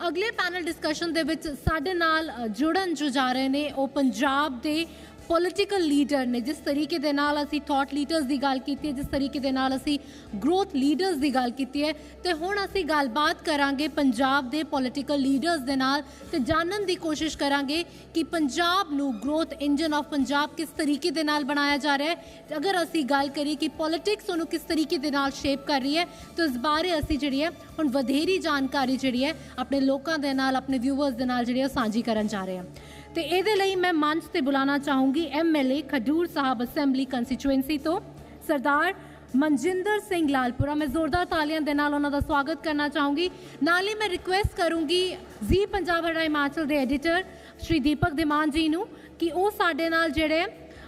ਅਗਲੇ panel discussion ਦੇ ਵਿੱਚ ਸਾਡੇ ਨਾਲ ਜੁੜਨ ਜੋ ਜਾ ਰਹੇ ਨੇ, ਉਹ ਪੰਜਾਬ ਦੇ ਪੋਲਿਟੀਕਲ ਲੀਡਰ ਨੇ, ਜਿਸ ਤਰੀਕੇ ਦੇ ਨਾਲ ਅਸੀਂ ਥਾਟ ਲੀਡਰਸ ਦੀ ਗੱਲ ਕੀਤੀ ਹੈ, ਜਿਸ ਤਰੀਕੇ ਦੇ ਨਾਲ ਅਸੀਂ ਗਰੋਥ ਲੀਡਰਸ ਦੀ ਗੱਲ ਕੀਤੀ ਹੈ, ਤੇ ਹੁਣ ਅਸੀਂ ਗੱਲਬਾਤ ਕਰਾਂਗੇ ਪੰਜਾਬ ਦੇ ਪੋਲਿਟੀਕਲ ਲੀਡਰਸ ਦੇ ਨਾਲ ਤੇ ਜਾਣਨ ਦੀ ਕੋਸ਼ਿਸ਼ ਕਰਾਂਗੇ ਕਿ ਪੰਜਾਬ ਨੂੰ ਗਰੋਥ ਇੰਜਨ ਆਫ ਪੰਜਾਬ ਕਿਸ ਤਰੀਕੇ ਦੇ ਨਾਲ ਬਣਾਇਆ ਜਾ ਰਿਹਾ ਹੈ। ਅਗਰ ਅਸੀਂ ਗੱਲ ਕਰੀਏ ਕਿ ਪੋਲਿਟਿਕਸ ਉਹਨੂੰ ਕਿਸ ਤਰੀਕੇ ਦੇ ਨਾਲ ਸ਼ੇਪ ਕਰ ਰਹੀ ਹੈ, ਤਾਂ ਇਸ ਬਾਰੇ ਅਸੀਂ ਜਿਹੜੀ ਹੈ, ਹੁਣ ਵਧੇਰੀ ਜਾਣਕਾਰੀ ਜਿਹੜੀ ਹੈ, ਆਪਣੇ ਲੋਕਾਂ ਦੇ ਨਾਲ, ਆਪਣੇ ਵਿਊਅਰਸ ਦੇ ਨਾਲ ਜਿਹੜੀ ਹੈ, ਉਹ ਸਾਂਝੀ ਕਰਨ ਜਾ ਰਹੇ ਹਾਂ। ਤੇ ਇਹਦੇ ਲਈ ਮੈਂ ਮੰਚ ਤੇ ਬੁਲਾਉਣਾ ਚਾਹੂੰਗੀ MLA Khadoor Sahib assembly constituency ਤੋਂ। ਸਰਦਾਰ ਮਨਜਿੰਦਰ ਸਿੰਘ ਲਾਲਪੁਰਾ, ਮੈਂ ਜ਼ੋਰਦਾਰ ਤਾਲੀਆਂ ਦੇ ਨਾਲ ਉਹਨਾਂ ਦਾ ਸਵਾਗਤ ਕਰਨਾ ਚਾਹੂੰਗੀ। ਨਾਲ ਹੀ ਮੈਂ ਰਿਕੁਐਸਟ ਕਰੂੰਗੀ ਜ਼ੀ ਪੰਜਾਬ ਹਰਿਆਣਾ ਹਿਮਾਚਲ ਦੇ ਐਡੀਟਰ ਸ਼੍ਰੀ ਦੀਪਕ ਦਿਮਾਨ ਜੀ ਨੂੰ ਕਿ ਉਹ ਸਾਡੇ ਨਾਲ ਜਿਹੜੇ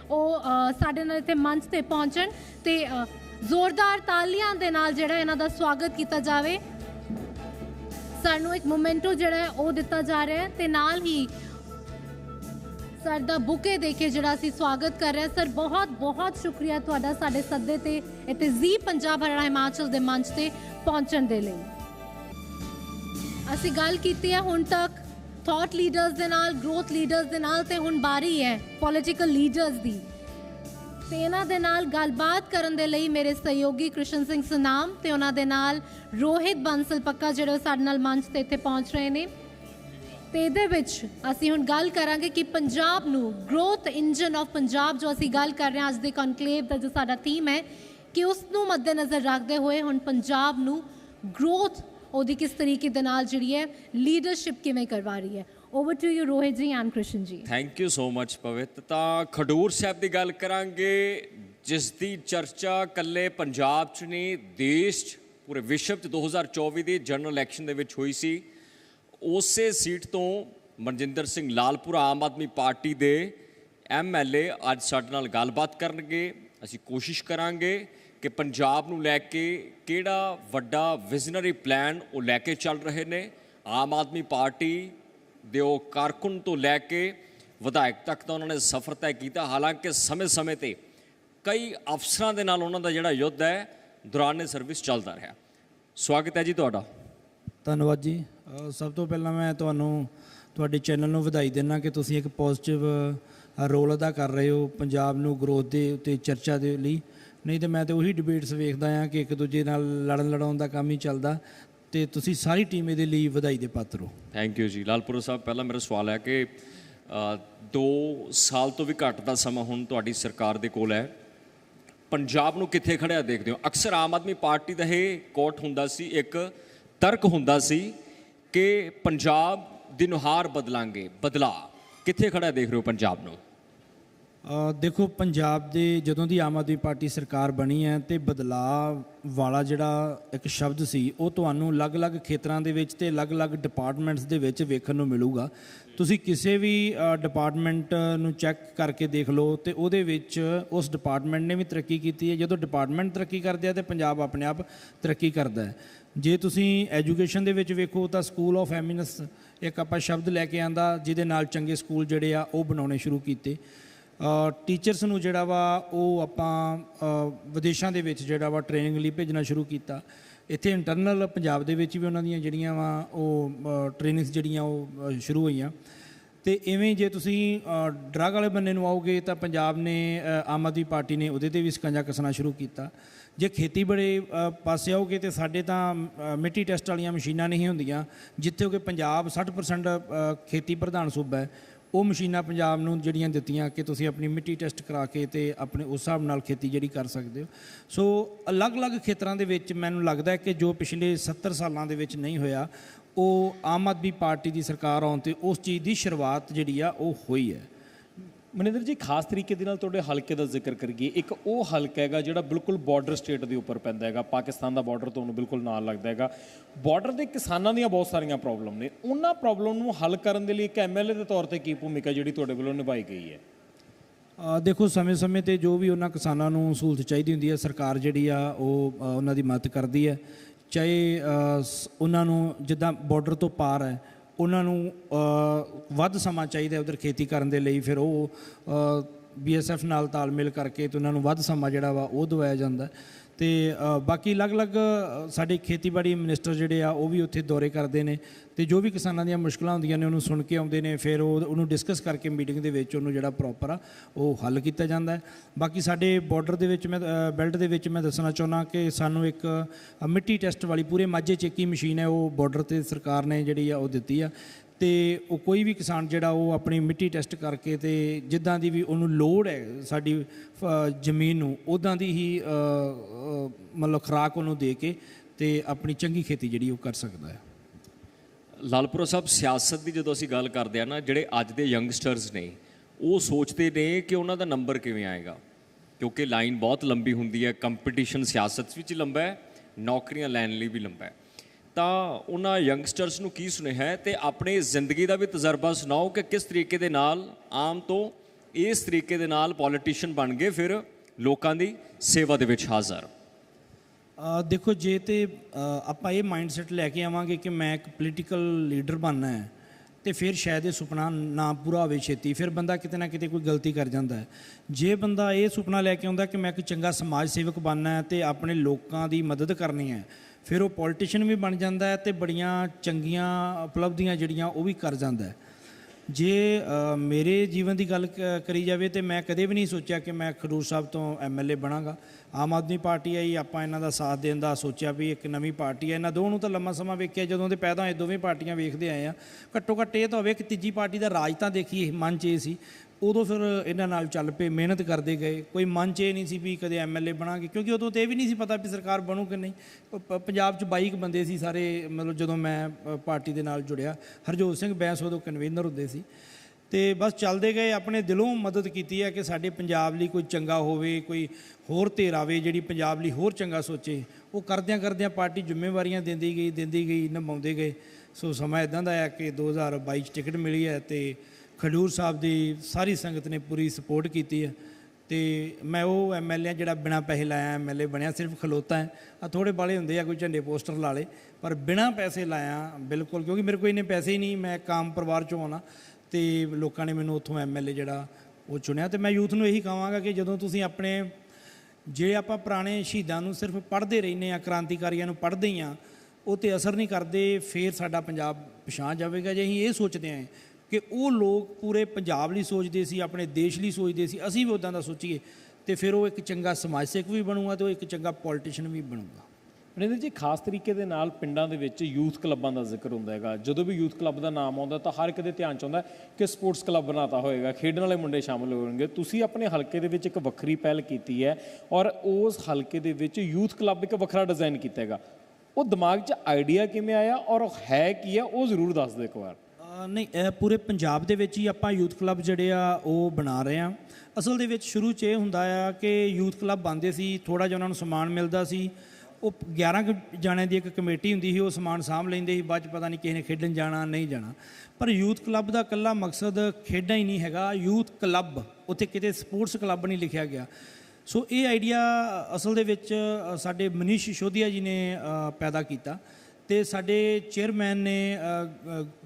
ਉਹ ਸਾਡੇ ਨਾਲ ਇੱਥੇ ਮੰਚ ਤੇ ਪਹੁੰਚਣ ਤੇ ਜ਼ੋਰਦਾਰ ਤਾਲੀਆਂ ਦੇ ਨਾਲ ਜਿਹੜਾ ਇਹਨਾਂ ਦਾ ਸਵਾਗਤ ਕੀਤਾ ਜਾਵੇ। ਸਾਨੂੰ ਇੱਕ ਮੋਮੈਂਟੋ ਜਿਹੜਾ ਉਹ ਦਿੱਤਾ ਜਾ ਰਿਹਾ ਹੈ ਤੇ ਨਾਲ ਹੀ ਸਰ ਦਾ ਬੁਕੇ ਦੇ ਕੇ ਜਿਹੜਾ ਅਸੀਂ ਸਵਾਗਤ ਕਰ ਰਹੇ ਹਾਂ। ਸਰ, ਬਹੁਤ ਬਹੁਤ ਸ਼ੁਕਰੀਆ ਤੁਹਾਡਾ ਸਾਡੇ ਸੱਦੇ ਤੇ, ਇੱਥੇ ਜ਼ੀ ਪੰਜਾਬ ਹਰਿਆਣਾ ਹਿਮਾਚਲ ਦੇ ਮੰਚ ਤੇ ਪਹੁੰਚਣ ਦੇ ਲਈ। ਅਸੀਂ ਗੱਲ ਕੀਤੀ ਹੈ ਹੁਣ ਤੱਕ ਥਾਟ ਲੀਡਰਸ ਦੇ ਨਾਲ ਗਰੋਥ ਲੀਡਰਸ ਦੇ ਨਾਲ ਤੇ ਹੁਣ ਬਾਰੀ ਹੈ ਪੋਲਿਟੀਕਲ ਲੀਡਰਸ ਦੀ। ਤੇ ਇਹਨਾਂ ਦੇ ਨਾਲ ਗੱਲਬਾਤ ਕਰਨ ਦੇ ਲਈ ਮੇਰੇ ਸਹਿਯੋਗੀ ਕ੍ਰਿਸ਼ਨ ਸਿੰਘ ਸੁਨਾਮ ਤੇ ਉਹਨਾਂ ਦੇ ਨਾਲ ਰੋਹਿਤ ਬੰਸਲ ਪੱਕਾ ਜਿਹੜੇ ਸਾਡੇ ਨਾਲ ਮੰਚ ਤੇ ਇੱਥੇ ਪਹੁੰਚ ਰਹੇ ਨੇ। ਤੇ ਇਹਦੇ ਵਿੱਚ ਅਸੀਂ ਹੁਣ ਗੱਲ ਕਰਾਂਗੇ ਕਿ ਪੰਜਾਬ ਨੂੰ ਗਰੋਥ ਇੰਜਨ ਆਫ ਪੰਜਾਬ ਜੋ ਅਸੀਂ ਗੱਲ ਕਰ ਰਹੇ ਹਾਂ ਅੱਜ ਦੇ ਕਨਕਲੇਵ ਦਾ ਜੋ ਸਾਡਾ ਥੀਮ ਹੈ, ਕਿ ਉਸ ਨੂੰ ਮੱਦੇਨਜ਼ਰ ਰੱਖਦੇ ਹੋਏ ਹੁਣ ਪੰਜਾਬ ਨੂੰ ਗਰੋਥ ਉਹਦੀ ਕਿਸ ਤਰੀਕੇ ਦੇ ਨਾਲ ਜਿਹੜੀ ਹੈ ਲੀਡਰਸ਼ਿਪ ਕਿਵੇਂ ਕਰਵਾ ਰਹੀ ਹੈ। Over to you Rohit ji and Krishan ji. Thank you so much ਪਵਿੱਤ ਤਾਂ ਖਡੂਰ ਸਾਹਿਬ ਦੀ ਗੱਲ ਕਰਾਂਗੇ, ਜਿਸ ਦੀ ਚਰਚਾ ਕੱਲੇ ਪੰਜਾਬ 'ਚ ਨਹੀਂ, ਦੇਸ਼ 'ਚ, ਪੂਰੇ ਵਿਸ਼ਵ 'ਚ 2024 ਦੀ ਜਨਰਲ ਇਲੈਕਸ਼ਨ ਦੇ ਵਿੱਚ ਹੋਈ ਸੀ। ਉਸੇ ਸੀਟ ਤੋਂ ਮਨਜਿੰਦਰ ਸਿੰਘ ਲਾਲਪੁਰਾ ਆਮ ਆਦਮੀ ਪਾਰਟੀ ਦੇ ਐਮਐਲਏ ਅੱਜ ਸਾਡੇ ਨਾਲ ਗੱਲਬਾਤ ਕਰਨਗੇ। ਅਸੀਂ ਕੋਸ਼ਿਸ਼ ਕਰਾਂਗੇ ਕਿ ਪੰਜਾਬ ਨੂੰ ਲੈ ਕੇ ਕਿਹੜਾ ਵੱਡਾ ਵਿਜ਼ਨਰੀ ਪਲਾਨ ਉਹ ਲੈ ਕੇ ਚੱਲ ਰਹੇ ਨੇ। ਆਮ ਆਦਮੀ ਪਾਰਟੀ ਦੇ ਉਹ ਕਾਰਕੁਨ ਤੋਂ ਲੈ ਕੇ ਵਿਧਾਇਕ ਤੱਕ ਤਾਂ ਉਹਨਾਂ ਨੇ ਸਫ਼ਰ ਤੈਅ ਕੀਤਾ। ਹਾਲਾਂਕਿ ਸਮੇਂ-ਸਮੇਂ ਤੇ ਕਈ ਅਫਸਰਾਂ ਦੇ ਨਾਲ ਉਹਨਾਂ ਦਾ ਜਿਹੜਾ ਯੁੱਧ ਹੈ, ਦੌਰਾਨੇ ਸਰਵਿਸ ਚੱਲਦਾ ਰਿਹਾ। ਸਵਾਗਤ ਹੈ ਜੀ ਤੁਹਾਡਾ। ਧੰਨਵਾਦ ਜੀ। ਸਭ ਤੋਂ ਪਹਿਲਾਂ ਮੈਂ ਤੁਹਾਨੂੰ ਤੁਹਾਡੇ ਚੈਨਲ ਨੂੰ ਵਧਾਈ ਦਿੰਦਾ ਕਿ ਤੁਸੀਂ ਇੱਕ ਪੋਜ਼ਿਟਿਵ ਰੋਲ ਅਦਾ ਕਰ ਰਹੇ ਹੋ ਪੰਜਾਬ ਨੂੰ ਗਰੋਥ ਦੇ ਉੱਤੇ ਚਰਚਾ ਦੇ ਲਈ। ਨਹੀਂ ਤੇ ਮੈਂ ਤੇ ਉਹੀ ਡਿਬੇਟਸ ਵੇਖਦਾ ਆ ਕਿ ਇੱਕ ਦੂਜੇ ਨਾਲ ਲੜਨ ਲੜਾਉਣ ਦਾ ਕੰਮ ਹੀ ਚੱਲਦਾ ਤੇ ਤੁਸੀਂ ਸਾਰੀ ਟੀਮ ਇਹਦੇ ਲਈ ਵਧਾਈ ਦੇ ਪਾਤਰ ਹੋ। ਥੈਂਕ ਯੂ ਜੀ। ਲਾਲਪੁਰ ਸਾਹਿਬ, ਪਹਿਲਾ ਮੇਰਾ ਸਵਾਲ ਹੈ ਕਿ 2 ਸਾਲ ਤੋਂ ਵੀ ਘੱਟ ਦਾ ਸਮਾਂ ਹੁਣ ਤੁਹਾਡੀ ਸਰਕਾਰ ਦੇ ਕੋਲ ਹੈ। ਪੰਜਾਬ ਨੂੰ ਕਿੱਥੇ ਖੜਿਆ ਦੇਖਦੇ ਹੋ? ਅਕਸਰ ਆਮ ਆਦਮੀ ਪਾਰਟੀ ਦਾ ਇਹ ਕੋਟ ਹੁੰਦਾ ਸੀ, ਇੱਕ ਤਰਕ ਹੁੰਦਾ ਸੀ ਕਿ ਪੰਜਾਬ ਦੀ ਨੁਹਾਰ ਬਦਲਾਂਗੇ ਬਦਲਾ ਕਿੱਥੇ ਖੜਿਆ ਦੇਖ ਰਹੇ ਹੋ ਪੰਜਾਬ ਨੂੰ? ਦੇਖੋ, ਪੰਜਾਬ ਦੇ ਜਦੋਂ ਦੀ ਆਮ ਆਦਮੀ ਪਾਰਟੀ ਸਰਕਾਰ ਬਣੀ ਹੈ ਤੇ ਬਦਲਾਅ ਵਾਲਾ ਜਿਹੜਾ ਇੱਕ ਸ਼ਬਦ ਸੀ, ਉਹ ਤੁਹਾਨੂੰ ਅਲੱਗ-ਅਲੱਗ ਖੇਤਰਾਂ ਦੇ ਵਿੱਚ ਤੇ ਅਲੱਗ-ਅਲੱਗ ਡਿਪਾਰਟਮੈਂਟਸ ਦੇ ਵਿੱਚ ਵੇਖਣ ਨੂੰ ਮਿਲੂਗਾ। ਤੁਸੀਂ ਕਿਸੇ ਵੀ ਡਿਪਾਰਟਮੈਂਟ ਨੂੰ ਚੈੱਕ ਕਰਕੇ ਦੇਖ ਲਓ ਤੇ ਉਹਦੇ ਵਿੱਚ ਉਸ ਡਿਪਾਰਟਮੈਂਟ ਨੇ ਵੀ ਤਰੱਕੀ ਕੀਤੀ ਹੈ। ਜਦੋਂ ਡਿਪਾਰਟਮੈਂਟ ਤਰੱਕੀ ਕਰਦੇ ਆ ਤੇ ਪੰਜਾਬ ਆਪਣੇ ਆਪ ਤਰੱਕੀ ਕਰਦਾ ਹੈ। ਜੇ ਤੁਸੀਂ ਐਜੂਕੇਸ਼ਨ ਦੇ ਵਿੱਚ ਵੇਖੋ ਤਾਂ ਸਕੂਲ ਆਫ ਐਮਿਨਸ, ਇੱਕ ਆਪਾਂ ਸ਼ਬਦ ਲੈ ਕੇ ਆਂਦਾ, ਜਿਹਦੇ ਨਾਲ ਚੰਗੇ ਸਕੂਲ ਜਿਹੜੇ ਆ, ਉਹ ਬਣਾਉਣੇ ਸ਼ੁਰੂ ਕੀਤੇ। ਟੀਚਰਸ ਨੂੰ ਜਿਹੜਾ ਵਾ ਉਹ ਆਪਾਂ ਵਿਦੇਸ਼ਾਂ ਦੇ ਵਿੱਚ ਜਿਹੜਾ ਵਾ ਟ੍ਰੇਨਿੰਗ ਲਈ ਭੇਜਣਾ ਸ਼ੁਰੂ ਕੀਤਾ। ਇੱਥੇ ਇੰਟਰਨਲ ਪੰਜਾਬ ਦੇ ਵਿੱਚ ਵੀ ਉਹਨਾਂ ਦੀਆਂ ਜਿਹੜੀਆਂ ਵਾ ਉਹ ਟ੍ਰੇਨਿੰਗਸ ਜਿਹੜੀਆਂ ਉਹ ਸ਼ੁਰੂ ਹੋਈਆਂ। ਤੇ ਇਵੇਂ ਜੇ ਤੁਸੀਂ ਡਰੱਗ ਵਾਲੇ ਬੰਨੇ ਨੂੰ ਆਓਗੇ ਤਾਂ ਪੰਜਾਬ ਨੇ ਆਮ ਆਦਮੀ ਪਾਰਟੀ ਨੇ ਉਹਦੇ ਤੇ ਵੀ ਸਕੰਜਾ ਕੱਸਣਾ ਸ਼ੁਰੂ ਕੀਤਾ। ਜੇ ਖੇਤੀ ਬੜੇ ਪਾਸੇ ਆਓਗੇ ਤੇ ਸਾਡੇ ਤਾਂ ਮਿੱਟੀ ਟੈਸਟ ਵਾਲੀਆਂ ਮਸ਼ੀਨਾਂ ਨਹੀਂ ਹੁੰਦੀਆਂ, ਜਿੱਥੇ ਕਿ ਪੰਜਾਬ 60% ਖੇਤੀ ਪ੍ਰਧਾਨ ਸੂਬਾ ਹੈ। ਉਹ ਮਸ਼ੀਨਾਂ ਪੰਜਾਬ ਨੂੰ ਜਿਹੜੀਆਂ ਦਿੱਤੀਆਂ ਕਿ ਤੁਸੀਂ ਆਪਣੀ ਮਿੱਟੀ ਟੈਸਟ ਕਰਾ ਕੇ ਤੇ ਆਪਣੇ ਉਸ ਹਿਸਾਬ ਨਾਲ ਖੇਤੀ ਜਿਹੜੀ ਕਰ ਸਕਦੇ ਹੋ। ਸੋ ਅਲੱਗ-ਅਲੱਗ ਖੇਤਰਾਂ ਦੇ ਵਿੱਚ ਮੈਨੂੰ ਲੱਗਦਾ ਹੈ ਕਿ ਜੋ ਪਿਛਲੇ 70 ਸਾਲਾਂ ਦੇ ਵਿੱਚ ਨਹੀਂ ਹੋਇਆ, ਉਹ ਆਮ ਆਦਮੀ ਪਾਰਟੀ ਦੀ ਸਰਕਾਰ ਆਉਣ ਤੇ ਉਸ ਚੀਜ਼ ਦੀ ਸ਼ੁਰੂਆਤ ਜਿਹੜੀ ਆ, ਉਹ ਹੋਈ ਹੈ। ਮਨਿੰਦਰ ਜੀ, ਖਾਸ ਤਰੀਕੇ ਦੇ ਨਾਲ ਤੁਹਾਡੇ ਹਲਕੇ ਦਾ ਜ਼ਿਕਰ ਕਰੀਏ। ਇੱਕ ਉਹ ਹਲਕਾ ਹੈਗਾ ਜਿਹੜਾ ਬਿਲਕੁਲ ਬਾਰਡਰ ਸਟੇਟ ਦੇ ਉੱਪਰ ਪੈਂਦਾ ਹੈਗਾ। ਪਾਕਿਸਤਾਨ ਦਾ ਬਾਰਡਰ ਤੁਹਾਨੂੰ ਬਿਲਕੁਲ ਨਾਲ ਲੱਗਦਾ ਹੈਗਾ। ਬਾਰਡਰ ਦੇ ਕਿਸਾਨਾਂ ਦੀਆਂ ਬਹੁਤ ਸਾਰੀਆਂ ਪ੍ਰੋਬਲਮ ਨੇ। ਉਹਨਾਂ ਪ੍ਰੋਬਲਮ ਨੂੰ ਹੱਲ ਕਰਨ ਦੇ ਲਈ ਇੱਕ ਐਮਐਲਏ ਦੇ ਤੌਰ ਤੇ ਕੀ ਭੂਮਿਕਾ ਜਿਹੜੀ ਤੁਹਾਡੇ ਵੱਲੋਂ ਨਿਭਾਈ ਗਈ ਹੈ? ਦੇਖੋ, ਸਮੇਂ-ਸਮੇਂ ਤੇ ਜੋ ਵੀ ਉਹਨਾਂ ਕਿਸਾਨਾਂ ਨੂੰ ਸਹੂਲਤ ਚਾਹੀਦੀ ਹੁੰਦੀ ਹੈ, ਸਰਕਾਰ ਜਿਹੜੀ ਆ, ਉਹ ਉਹਨਾਂ ਦੀ ਮਦਦ ਕਰਦੀ ਹੈ। ਚਾਹੇ ਉਹਨਾਂ ਨੂੰ ਜਿੱਦਾਂ ਬਾਰਡਰ ਤੋਂ ਪਾਰ ਹੈ ਉਹਨਾਂ ਨੂੰ ਵੱਧ ਸਮਾਂ ਚਾਹੀਦਾ ਉਧਰ ਖੇਤੀ ਕਰਨ ਦੇ ਲਈ, ਫਿਰ ਉਹ ਬੀਐਸਐਫ ਨਾਲ ਤਾਲਮੇਲ ਕਰਕੇ ਤੇ ਉਹਨਾਂ ਨੂੰ ਵੱਧ ਸਮਾਂ ਜਿਹੜਾ ਵਾ ਉਹ ਦਵਾਇਆ ਜਾਂਦਾ ਤੇ ਬਾਕੀ ਅਲੱਗ-ਅਲੱਗ ਸਾਡੇ ਖੇਤੀਬਾੜੀ ਮਿਨਿਸਟਰ ਜਿਹੜੇ ਆ, ਉਹ ਵੀ ਉੱਥੇ ਦੌਰੇ ਕਰਦੇ ਨੇ। ਤੇ ਜੋ ਵੀ ਕਿਸਾਨਾਂ ਦੀਆਂ ਮੁਸ਼ਕਲਾਂ ਹੁੰਦੀਆਂ ਨੇ, ਉਹਨੂੰ ਸੁਣ ਕੇ ਆਉਂਦੇ ਨੇ, ਫਿਰ ਉਹ, ਉਹਨੂੰ ਡਿਸਕਸ ਕਰਕੇ ਮੀਟਿੰਗ ਦੇ ਵਿੱਚ ਉਹਨੂੰ ਜਿਹੜਾ ਪ੍ਰੋਪਰ ਆ, ਉਹ ਹੱਲ ਕੀਤਾ ਜਾਂਦਾ ਹੈ। ਬਾਕੀ ਸਾਡੇ ਬਾਰਡਰ ਦੇ ਵਿੱਚ ਮੈਂ ਬੈਲਟ ਦੇ ਵਿੱਚ ਮੈਂ ਦੱਸਣਾ ਚਾਹੁੰਦਾ ਕਿ ਸਾਨੂੰ ਇੱਕ ਮਿੱਟੀ ਟੈਸਟ ਵਾਲੀ ਪੂਰੇ ਮਾਝੇ ਚੇਕੀ ਮਸ਼ੀਨ ਹੈ, ਉਹ ਬਾਰਡਰ ਤੇ ਸਰਕਾਰ ਨੇ ਜਿਹੜੀ ਆ, ਉਹ ਦਿੱਤੀ ਆ। ਤੇ ਉਹ ਕੋਈ ਵੀ ਕਿਸਾਨ ਜਿਹੜਾ ਉਹ ਆਪਣੀ ਮਿੱਟੀ ਟੈਸਟ ਕਰਕੇ ਤੇ ਜਿੱਦਾਂ ਦੀ ਵੀ ਉਹਨੂੰ ਲੋੜ ਹੈ ਸਾਡੀ ਜ਼ਮੀਨ ਨੂੰ ਉਦਾਂ ਦੀ ਹੀ ਮਤਲਬ ਖੁਰਾਕ ਉਹਨੂੰ ਦੇ ਕੇ ਤੇ ਆਪਣੀ ਚੰਗੀ ਖੇਤੀ ਜਿਹੜੀ ਉਹ ਕਰ ਸਕਦਾ ਹੈ। ਲਾਲਪੁਰਾ ਸਾਹਿਬ, ਸਿਆਸਤ ਦੀ ਜਦੋਂ ਅਸੀਂ ਗੱਲ ਕਰਦੇ ਆ ਨਾ, ਜਿਹੜੇ ਅੱਜ ਦੇ ਯੰਗਸਟਰਸ ਨੇ, ਉਹ ਸੋਚਦੇ ਨੇ ਕਿ ਉਹਨਾਂ ਦਾ ਨੰਬਰ ਕਿਵੇਂ ਆਏਗਾ? ਕਿਉਂਕਿ ਲਾਈਨ ਬਹੁਤ ਲੰਬੀ ਹੁੰਦੀ ਹੈ, ਕੰਪੀਟੀਸ਼ਨ ਸਿਆਸਤ ਵਿੱਚ ਲੰਬਾ ਹੈ, ਨੌਕਰੀਆਂ ਲੈਣ ਲਈ ਵੀ ਲੰਬਾ ਹੈ। ਤਾਂ ਉਹਨਾਂ ਯੰਗਸਟਰਸ ਨੂੰ ਕੀ ਸੁਨੇਹਾ ਹੈ ਤੇ ਆਪਣੀ ਜ਼ਿੰਦਗੀ ਦਾ ਵੀ ਤਜਰਬਾ ਸੁਣਾਓ ਕਿ ਕਿਸ ਤਰੀਕੇ ਦੇ ਨਾਲ, ਆਮ ਤੋਂ ਇਸ ਤਰੀਕੇ ਦੇ ਨਾਲ ਪੋਲੀਟੀਸ਼ੀਅਨ ਬਣ ਗਏ ਫਿਰ ਲੋਕਾਂ ਦੀ ਸੇਵਾ ਦੇ ਵਿੱਚ ਹਾਜ਼ਰ। ਦੇਖੋ ਜੇ ਤੇ ਆਪਾਂ ਇਹ ਮਾਈਂਡਸੈਟ ਲੈ ਕੇ ਆਵਾਂਗੇ ਕਿ ਮੈਂ ਇੱਕ ਪੋਲੀਟੀਕਲ ਲੀਡਰ ਬਣਨਾ ਹੈ, ਤੇ ਫਿਰ ਸ਼ਾਇਦ ਇਹ ਸੁਪਨਾ ਨਾ ਪੂਰਾ ਹੋਵੇ ਛੇਤੀ, ਫਿਰ ਬੰਦਾ ਕਿਤੇ ਨਾ ਕਿਤੇ ਕੋਈ ਗਲਤੀ ਕਰ ਜਾਂਦਾ ਹੈ। ਜੇ ਬੰਦਾ ਇਹ ਸੁਪਨਾ ਲੈ ਕੇ ਆਉਂਦਾ ਕਿ ਮੈਂ ਇੱਕ ਚੰਗਾ ਸਮਾਜ ਸੇਵਕ ਬਣਨਾ ਹੈ ਤੇ ਆਪਣੇ ਲੋਕਾਂ ਦੀ ਮਦਦ ਕਰਨੀ ਹੈ ਫਿਰ ਉਹ ਪੋਲੀਟੀਸ਼ੀਅਨ ਵੀ ਬਣ ਜਾਂਦਾ ਹੈ ਤੇ ਬੜੀਆਂ ਚੰਗੀਆਂ ਉਪਲਬਧੀਆਂ ਜਿਹੜੀਆਂ ਉਹ ਵੀ ਕਰ ਜਾਂਦਾ ਹੈ। ਜੇ ਮੇਰੇ ਜੀਵਨ ਦੀ ਗੱਲ ਕਰੀ ਜਾਵੇ ਤੇ ਮੈਂ ਕਦੇ ਵੀ ਨਹੀਂ ਸੋਚਿਆ ਕਿ ਮੈਂ ਖਡੂਰ ਸਾਹਿਬ ਤੋਂ ਐਮਐਲਏ ਬਣਾਂਗਾ। ਆਮ ਆਦਮੀ ਪਾਰਟੀ ਆਈ, ਆਪਾਂ ਇਹਨਾਂ ਦਾ ਸਾਥ ਦੇਣ ਦਾ ਸੋਚਿਆ ਵੀ ਇੱਕ ਨਵੀਂ ਪਾਰਟੀ ਹੈ। ਇਹਨਾਂ ਦੋਵਾਂ ਨੂੰ ਤਾਂ ਲੰਮਾ ਸਮਾਂ ਵੇਖਿਆ, ਜਦੋਂ ਦੇ ਪੈਦਾ ਹੋਏ ਦੋਵੇਂ ਪਾਰਟੀਆਂ ਵੇਖਦੇ ਆਏ ਆ ਘੱਟੋ ਘੱਟ ਇਹ ਤਾਂ ਹੋਵੇ ਕਿ ਤੀਜੀ ਪਾਰਟੀ ਦਾ ਰਾਜ ਤਾਂ ਦੇਖੀਏ, ਮਨ 'ਚ ਇਹ ਸੀ। ਉਦੋਂ ਫਿਰ ਇਹਨਾਂ ਨਾਲ ਚੱਲ ਪਏ, ਮਿਹਨਤ ਕਰਦੇ ਗਏ। ਕੋਈ ਮਨ 'ਚ ਇਹ ਨਹੀਂ ਸੀ ਵੀ ਕਦੇ ਐਮਐਲਏ ਬਣਾਂਗੇ, ਕਿਉਂਕਿ ਉਦੋਂ ਤੇ ਇਹ ਵੀ ਨਹੀਂ ਸੀ ਪਤਾ ਵੀ ਸਰਕਾਰ ਬਣੂ ਕਿ ਨਹੀਂ। ਪੰਜਾਬ 'ਚ 22 ਕੁ ਬੰਦੇ ਸੀ ਸਾਰੇ, ਮਤਲਬ ਜਦੋਂ ਮੈਂ ਪਾਰਟੀ ਦੇ ਨਾਲ ਜੁੜਿਆ, ਹਰਜੋਤ ਸਿੰਘ ਬੈਂਸ ਉਦੋਂ ਕਨਵੀਨਰ ਹੁੰਦੇ ਸੀ। ਤੇ ਬਸ ਚੱਲਦੇ ਗਏ, ਆਪਣੇ ਦਿਲੋਂ ਮਦਦ ਕੀਤੀ ਹੈ ਕਿ ਸਾਡੇ ਪੰਜਾਬ ਲਈ ਕੋਈ ਚੰਗਾ ਹੋਵੇ, ਕੋਈ ਹੋਰ ਧਿਰ ਆਵੇ, ਜਿਹੜੀ ਪੰਜਾਬ ਲਈ ਹੋਰ ਚੰਗਾ ਸੋਚੇ। ਉਹ ਕਰਦਿਆਂ ਕਰਦਿਆਂ ਪਾਰਟੀ ਜ਼ਿੰਮੇਵਾਰੀਆਂ ਦਿੰਦੀ ਗਈ ਦਿੰਦੀ ਗਈ, ਨਿਭਾਉਂਦੇ ਗਏ। ਸੋ ਸਮਾਂ ਇਦਾਂ ਦਾ ਹੈ ਕਿ 2022 ਚ ਟਿਕਟ ਮਿਲੀ ਹੈ ਤੇ ਖਡੂਰ ਸਾਹਿਬ ਦੀ ਸਾਰੀ ਸੰਗਤ ਨੇ ਪੂਰੀ ਸਪੋਰਟ ਕੀਤੀ ਹੈ ਤੇ ਮੈਂ ਉਹ ਐਮਐਲਏ ਜਿਹੜਾ ਬਿਨਾ ਪੈਸੇ ਲਾਇਆ ਐਮਐਲਏ ਬਣਿਆ, ਸਿਰਫ ਖਲੋਤਾ ਹੈ। ਆ ਥੋੜੇ ਬਾਲੇ ਹੁੰਦੇ ਆ, ਕੋਈ ਝੰਡੇ ਪੋਸਟਰ ਲਾ ਲੇ, ਪਰ ਬਿਨਾ ਪੈਸੇ ਲਾਇਆ ਬਿਲਕੁਲ, ਕਿਉਂਕਿ ਮੇਰੇ ਕੋਲ ਇੰਨੇ ਪੈਸੇ ਹੀ ਨਹੀਂ, ਮੈਂ ਕਾਮ ਪਰਿਵਾਰ ਚੋਂ ਆਉਣਾ ਤੇ ਲੋਕਾਂ ਨੇ ਮੈਨੂੰ ਉੱਥੋਂ ਐਮਐਲਏ ਜਿਹੜਾ ਉਹ ਚੁਣਿਆ ਤੇ ਮੈਂ ਯੂਥ ਨੂੰ ਇਹੀ ਕਹਾਂਗਾ ਕਿ ਜਦੋਂ ਤੁਸੀਂ ਆਪਣੇ ਜਿਹੜੇ ਆਪਾਂ ਪੁਰਾਣੇ ਸ਼ਹੀਦਾਂ ਨੂੰ ਸਿਰਫ ਪੜ੍ਹਦੇ ਰਹਿੰਦੇ ਆ ਕ੍ਰਾਂਤੀਕਾਰੀਆਂ ਨੂੰ ਪੜ੍ਹਦੇ ਹੀ ਆ ਉਹ ਤੇ ਅਸਰ ਨਹੀਂ ਕਰਦੇ, ਫੇਰ ਸਾਡਾ ਪੰਜਾਬ ਪਛਾਣ ਜਾਵੇਗਾ ਜੇ ਅਸੀਂ ਇਹ ਸੋਚਦੇ ਆਂ ਕਿ ਉਹ ਲੋਕ ਪੂਰੇ ਪੰਜਾਬ ਲਈ ਸੋਚਦੇ ਸੀ, ਆਪਣੇ ਦੇਸ਼ ਲਈ ਸੋਚਦੇ ਸੀ, ਅਸੀਂ ਵੀ ਉਦਾਂ ਦਾ ਸੋਚੀਏ ਤੇ ਫਿਰ ਉਹ ਇੱਕ ਚੰਗਾ ਸਮਾਜ ਸੇਵਕ ਵੀ ਬਣੂਗਾ ਤੇ ਉਹ ਇੱਕ ਚੰਗਾ ਪੋਲੀਟੀਸ਼ੀਅਨ ਵੀ ਬਣੂਗਾ। ਮਨਿੰਦਰ ਜੀ, ਖਾਸ ਤਰੀਕੇ ਦੇ ਨਾਲ ਪਿੰਡਾਂ ਦੇ ਵਿੱਚ ਯੂਥ ਕਲੱਬਾਂ ਦਾ ਜ਼ਿਕਰ ਹੁੰਦਾ ਹੈਗਾ। ਜਦੋਂ ਵੀ ਯੂਥ ਕਲੱਬ ਦਾ ਨਾਮ ਆਉਂਦਾ ਤਾਂ ਹਰ ਇੱਕ ਦੇ ਧਿਆਨ ਚ ਆਉਂਦਾ ਕਿ ਸਪੋਰਟਸ ਕਲੱਬ ਬਣਾਤਾ ਹੋਏਗਾ, ਖੇਡਣ ਵਾਲੇ ਮੁੰਡੇ ਸ਼ਾਮਲ ਹੋਣਗੇ। ਤੁਸੀਂ ਆਪਣੇ ਹਲਕੇ ਦੇ ਵਿੱਚ ਇੱਕ ਵੱਖਰੀ ਪਹਿਲ ਕੀਤੀ ਹੈ ਔਰ ਉਸ ਹਲਕੇ ਦੇ ਵਿੱਚ ਯੂਥ ਕਲੱਬ ਇੱਕ ਵੱਖਰਾ ਡਿਜ਼ਾਈਨ ਕੀਤਾ ਹੈਗਾ। ਉਹ ਦਿਮਾਗ 'ਚ ਆਈਡੀਆ ਕਿਵੇਂ ਆਇਆ ਔਰ ਉਹ ਹੈ ਕੀ ਹੈ, ਉਹ ਜ਼ਰੂਰ ਦੱਸ ਦਿਓ ਇੱਕ ਵਾਰ। ਨਹੀਂ, ਇਹ ਪੂਰੇ ਪੰਜਾਬ ਦੇ ਵਿੱਚ ਹੀ ਆਪਾਂ ਯੂਥ ਕਲੱਬ ਜਿਹੜੇ ਆ, ਉਹ ਬਣਾ ਰਹੇ ਆ। ਅਸਲ ਦੇ ਵਿੱਚ ਸ਼ੁਰੂ 'ਚ ਇਹ ਹੁੰਦਾ ਆ ਕਿ ਯੂਥ ਕਲੱਬ ਬਣਦੇ ਸੀ ਥੋੜਾ ਜਿਹਾ ਉਹਨਾਂ ਨੂੰ ਸਮਾਨ ਮਿਲਦਾ ਸੀ। ਉਹ 11 ਕੁ ਜਾਣਿਆਂ ਦੀ ਇੱਕ ਕਮੇਟੀ ਹੁੰਦੀ ਸੀ, ਉਹ ਸਮਾਨ ਸਾਂਭ ਲੈਂਦੇ ਸੀ, ਬਾਅਦ ਚ ਪਤਾ ਨਹੀਂ ਕਿਸੇ ਨੇ ਖੇਡਣ ਜਾਣਾ, ਨਹੀਂ ਜਾਣਾ। ਪਰ ਯੂਥ ਕਲੱਬ ਦਾ ਇਕੱਲਾ ਮਕਸਦ ਖੇਡਾਂ ਹੀ ਨਹੀਂ ਹੈਗਾ, ਯੂਥ ਕਲੱਬ, ਉੱਥੇ ਕਿਤੇ ਸਪੋਰਟਸ ਕਲੱਬ ਨਹੀਂ ਲਿਖਿਆ ਗਿਆ। ਸੋ ਇਹ ਆਈਡੀਆ ਅਸਲ ਦੇ ਵਿੱਚ ਸਾਡੇ ਮਨੀਸ਼ ਸ਼ੋਧੀਆ ਜੀ ਨੇ ਪੈਦਾ ਕੀਤਾ। ਤੇ ਸਾਡੇ ਚੇਅਰਮੈਨ ਨੇ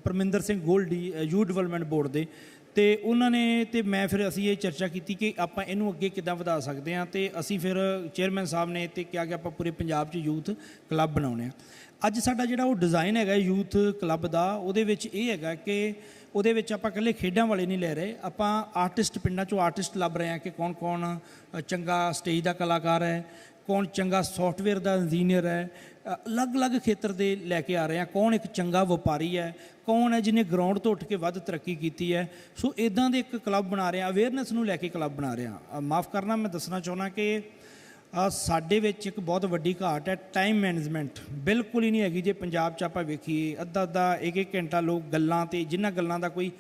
Parminder Singh Goldy youth development board ਦੇ। ਤੇ ਉਹਨਾਂ ਨੇ, ਤੇ ਮੈਂ ਫਿਰ ਅਸੀਂ ਇਹ ਚਰਚਾ ਕੀਤੀ ਕਿ ਆਪਾਂ ਇਹਨੂੰ ਅੱਗੇ ਕਿੱਦਾਂ ਵਧਾ ਸਕਦੇ ਹਾਂ ਤੇ ਅਸੀਂ ਫਿਰ ਚੇਅਰਮੈਨ ਸਾਹਿਬ ਨੇ ਤੇ ਕਿਹਾ ਕਿ ਆਪਾਂ ਪੂਰੇ ਪੰਜਾਬ 'ਚ ਯੂਥ ਕਲੱਬ ਬਣਾਉਣੇ ਆ। ਅੱਜ ਸਾਡਾ ਜਿਹੜਾ ਉਹ ਡਿਜ਼ਾਈਨ ਹੈਗਾ ਯੂਥ ਕਲੱਬ ਦਾ, ਉਹਦੇ ਵਿੱਚ ਇਹ ਹੈਗਾ ਕਿ ਉਹਦੇ ਵਿੱਚ ਆਪਾਂ ਇਕੱਲੇ ਖੇਡਾਂ ਵਾਲੇ ਨਹੀਂ ਲੈ ਰਹੇ, ਆਪਾਂ ਆਰਟਿਸਟ ਪਿੰਡਾਂ 'ਚੋਂ ਆਰਟਿਸਟ ਲੱਭ ਰਹੇ ਹਾਂ ਕਿ ਕੌਣ ਕੌਣ ਚੰਗਾ ਸਟੇਜ ਦਾ ਕਲਾਕਾਰ ਹੈ, ਕੌਣ ਚੰਗਾ ਸੌਫਟਵੇਅਰ ਦਾ ਇੰਜੀਨੀਅਰ ਹੈ ਅਲੱਗ-ਅਲੱਗ ਖੇਤਰ ਦੇ ਲੈ ਕੇ ਆ ਰਹੇ ਹਾਂ ਕੌਣ ਇੱਕ ਚੰਗਾ ਵਪਾਰੀ ਹੈ? ਕੌਣ ਹੈ ਜਿਹਨੇ ਗਰਾਊਂਡ ਤੋਂ ਉੱਠ ਕੇ ਵੱਧ ਤਰੱਕੀ ਕੀਤੀ ਹੈ? ਸੋ ਇਦਾਂ ਦੇ ਇੱਕ ਕਲੱਬ ਬਣਾ ਰਹੇ ਹਾਂ ਅਵੇਅਰਨੈਸ ਨੂੰ ਲੈ ਕੇ ਕਲੱਬ ਬਣਾ ਰਹੇ ਹਾਂ ਮਾਫ ਕਰਨਾ, ਮੈਂ ਦੱਸਣਾ ਚਾਹੁੰਦਾ ਕਿ ਸਾਡੇ ਵਿੱਚ ਇੱਕ ਬਹੁਤ ਵੱਡੀ ਘਾਟ ਹੈ ਟਾਈਮ ਮੈਨੇਜਮੈਂਟ ਬਿਲਕੁਲ ਹੀ ਨਹੀਂ ਹੈਗੀ ਜੇ ਪੰਜਾਬ 'ਚ ਆਪਾਂ ਵੇਖੀਏ। ਅੱਧਾ ਅੱਧਾ ਇੱਕ ਇੱਕ ਘੰਟਾ ਲੋਕ ਗੱਲਾਂ ਤੇ ਜਿਨ੍ਹਾਂ ਗੱਲਾਂ ਦਾ ਕੋਈ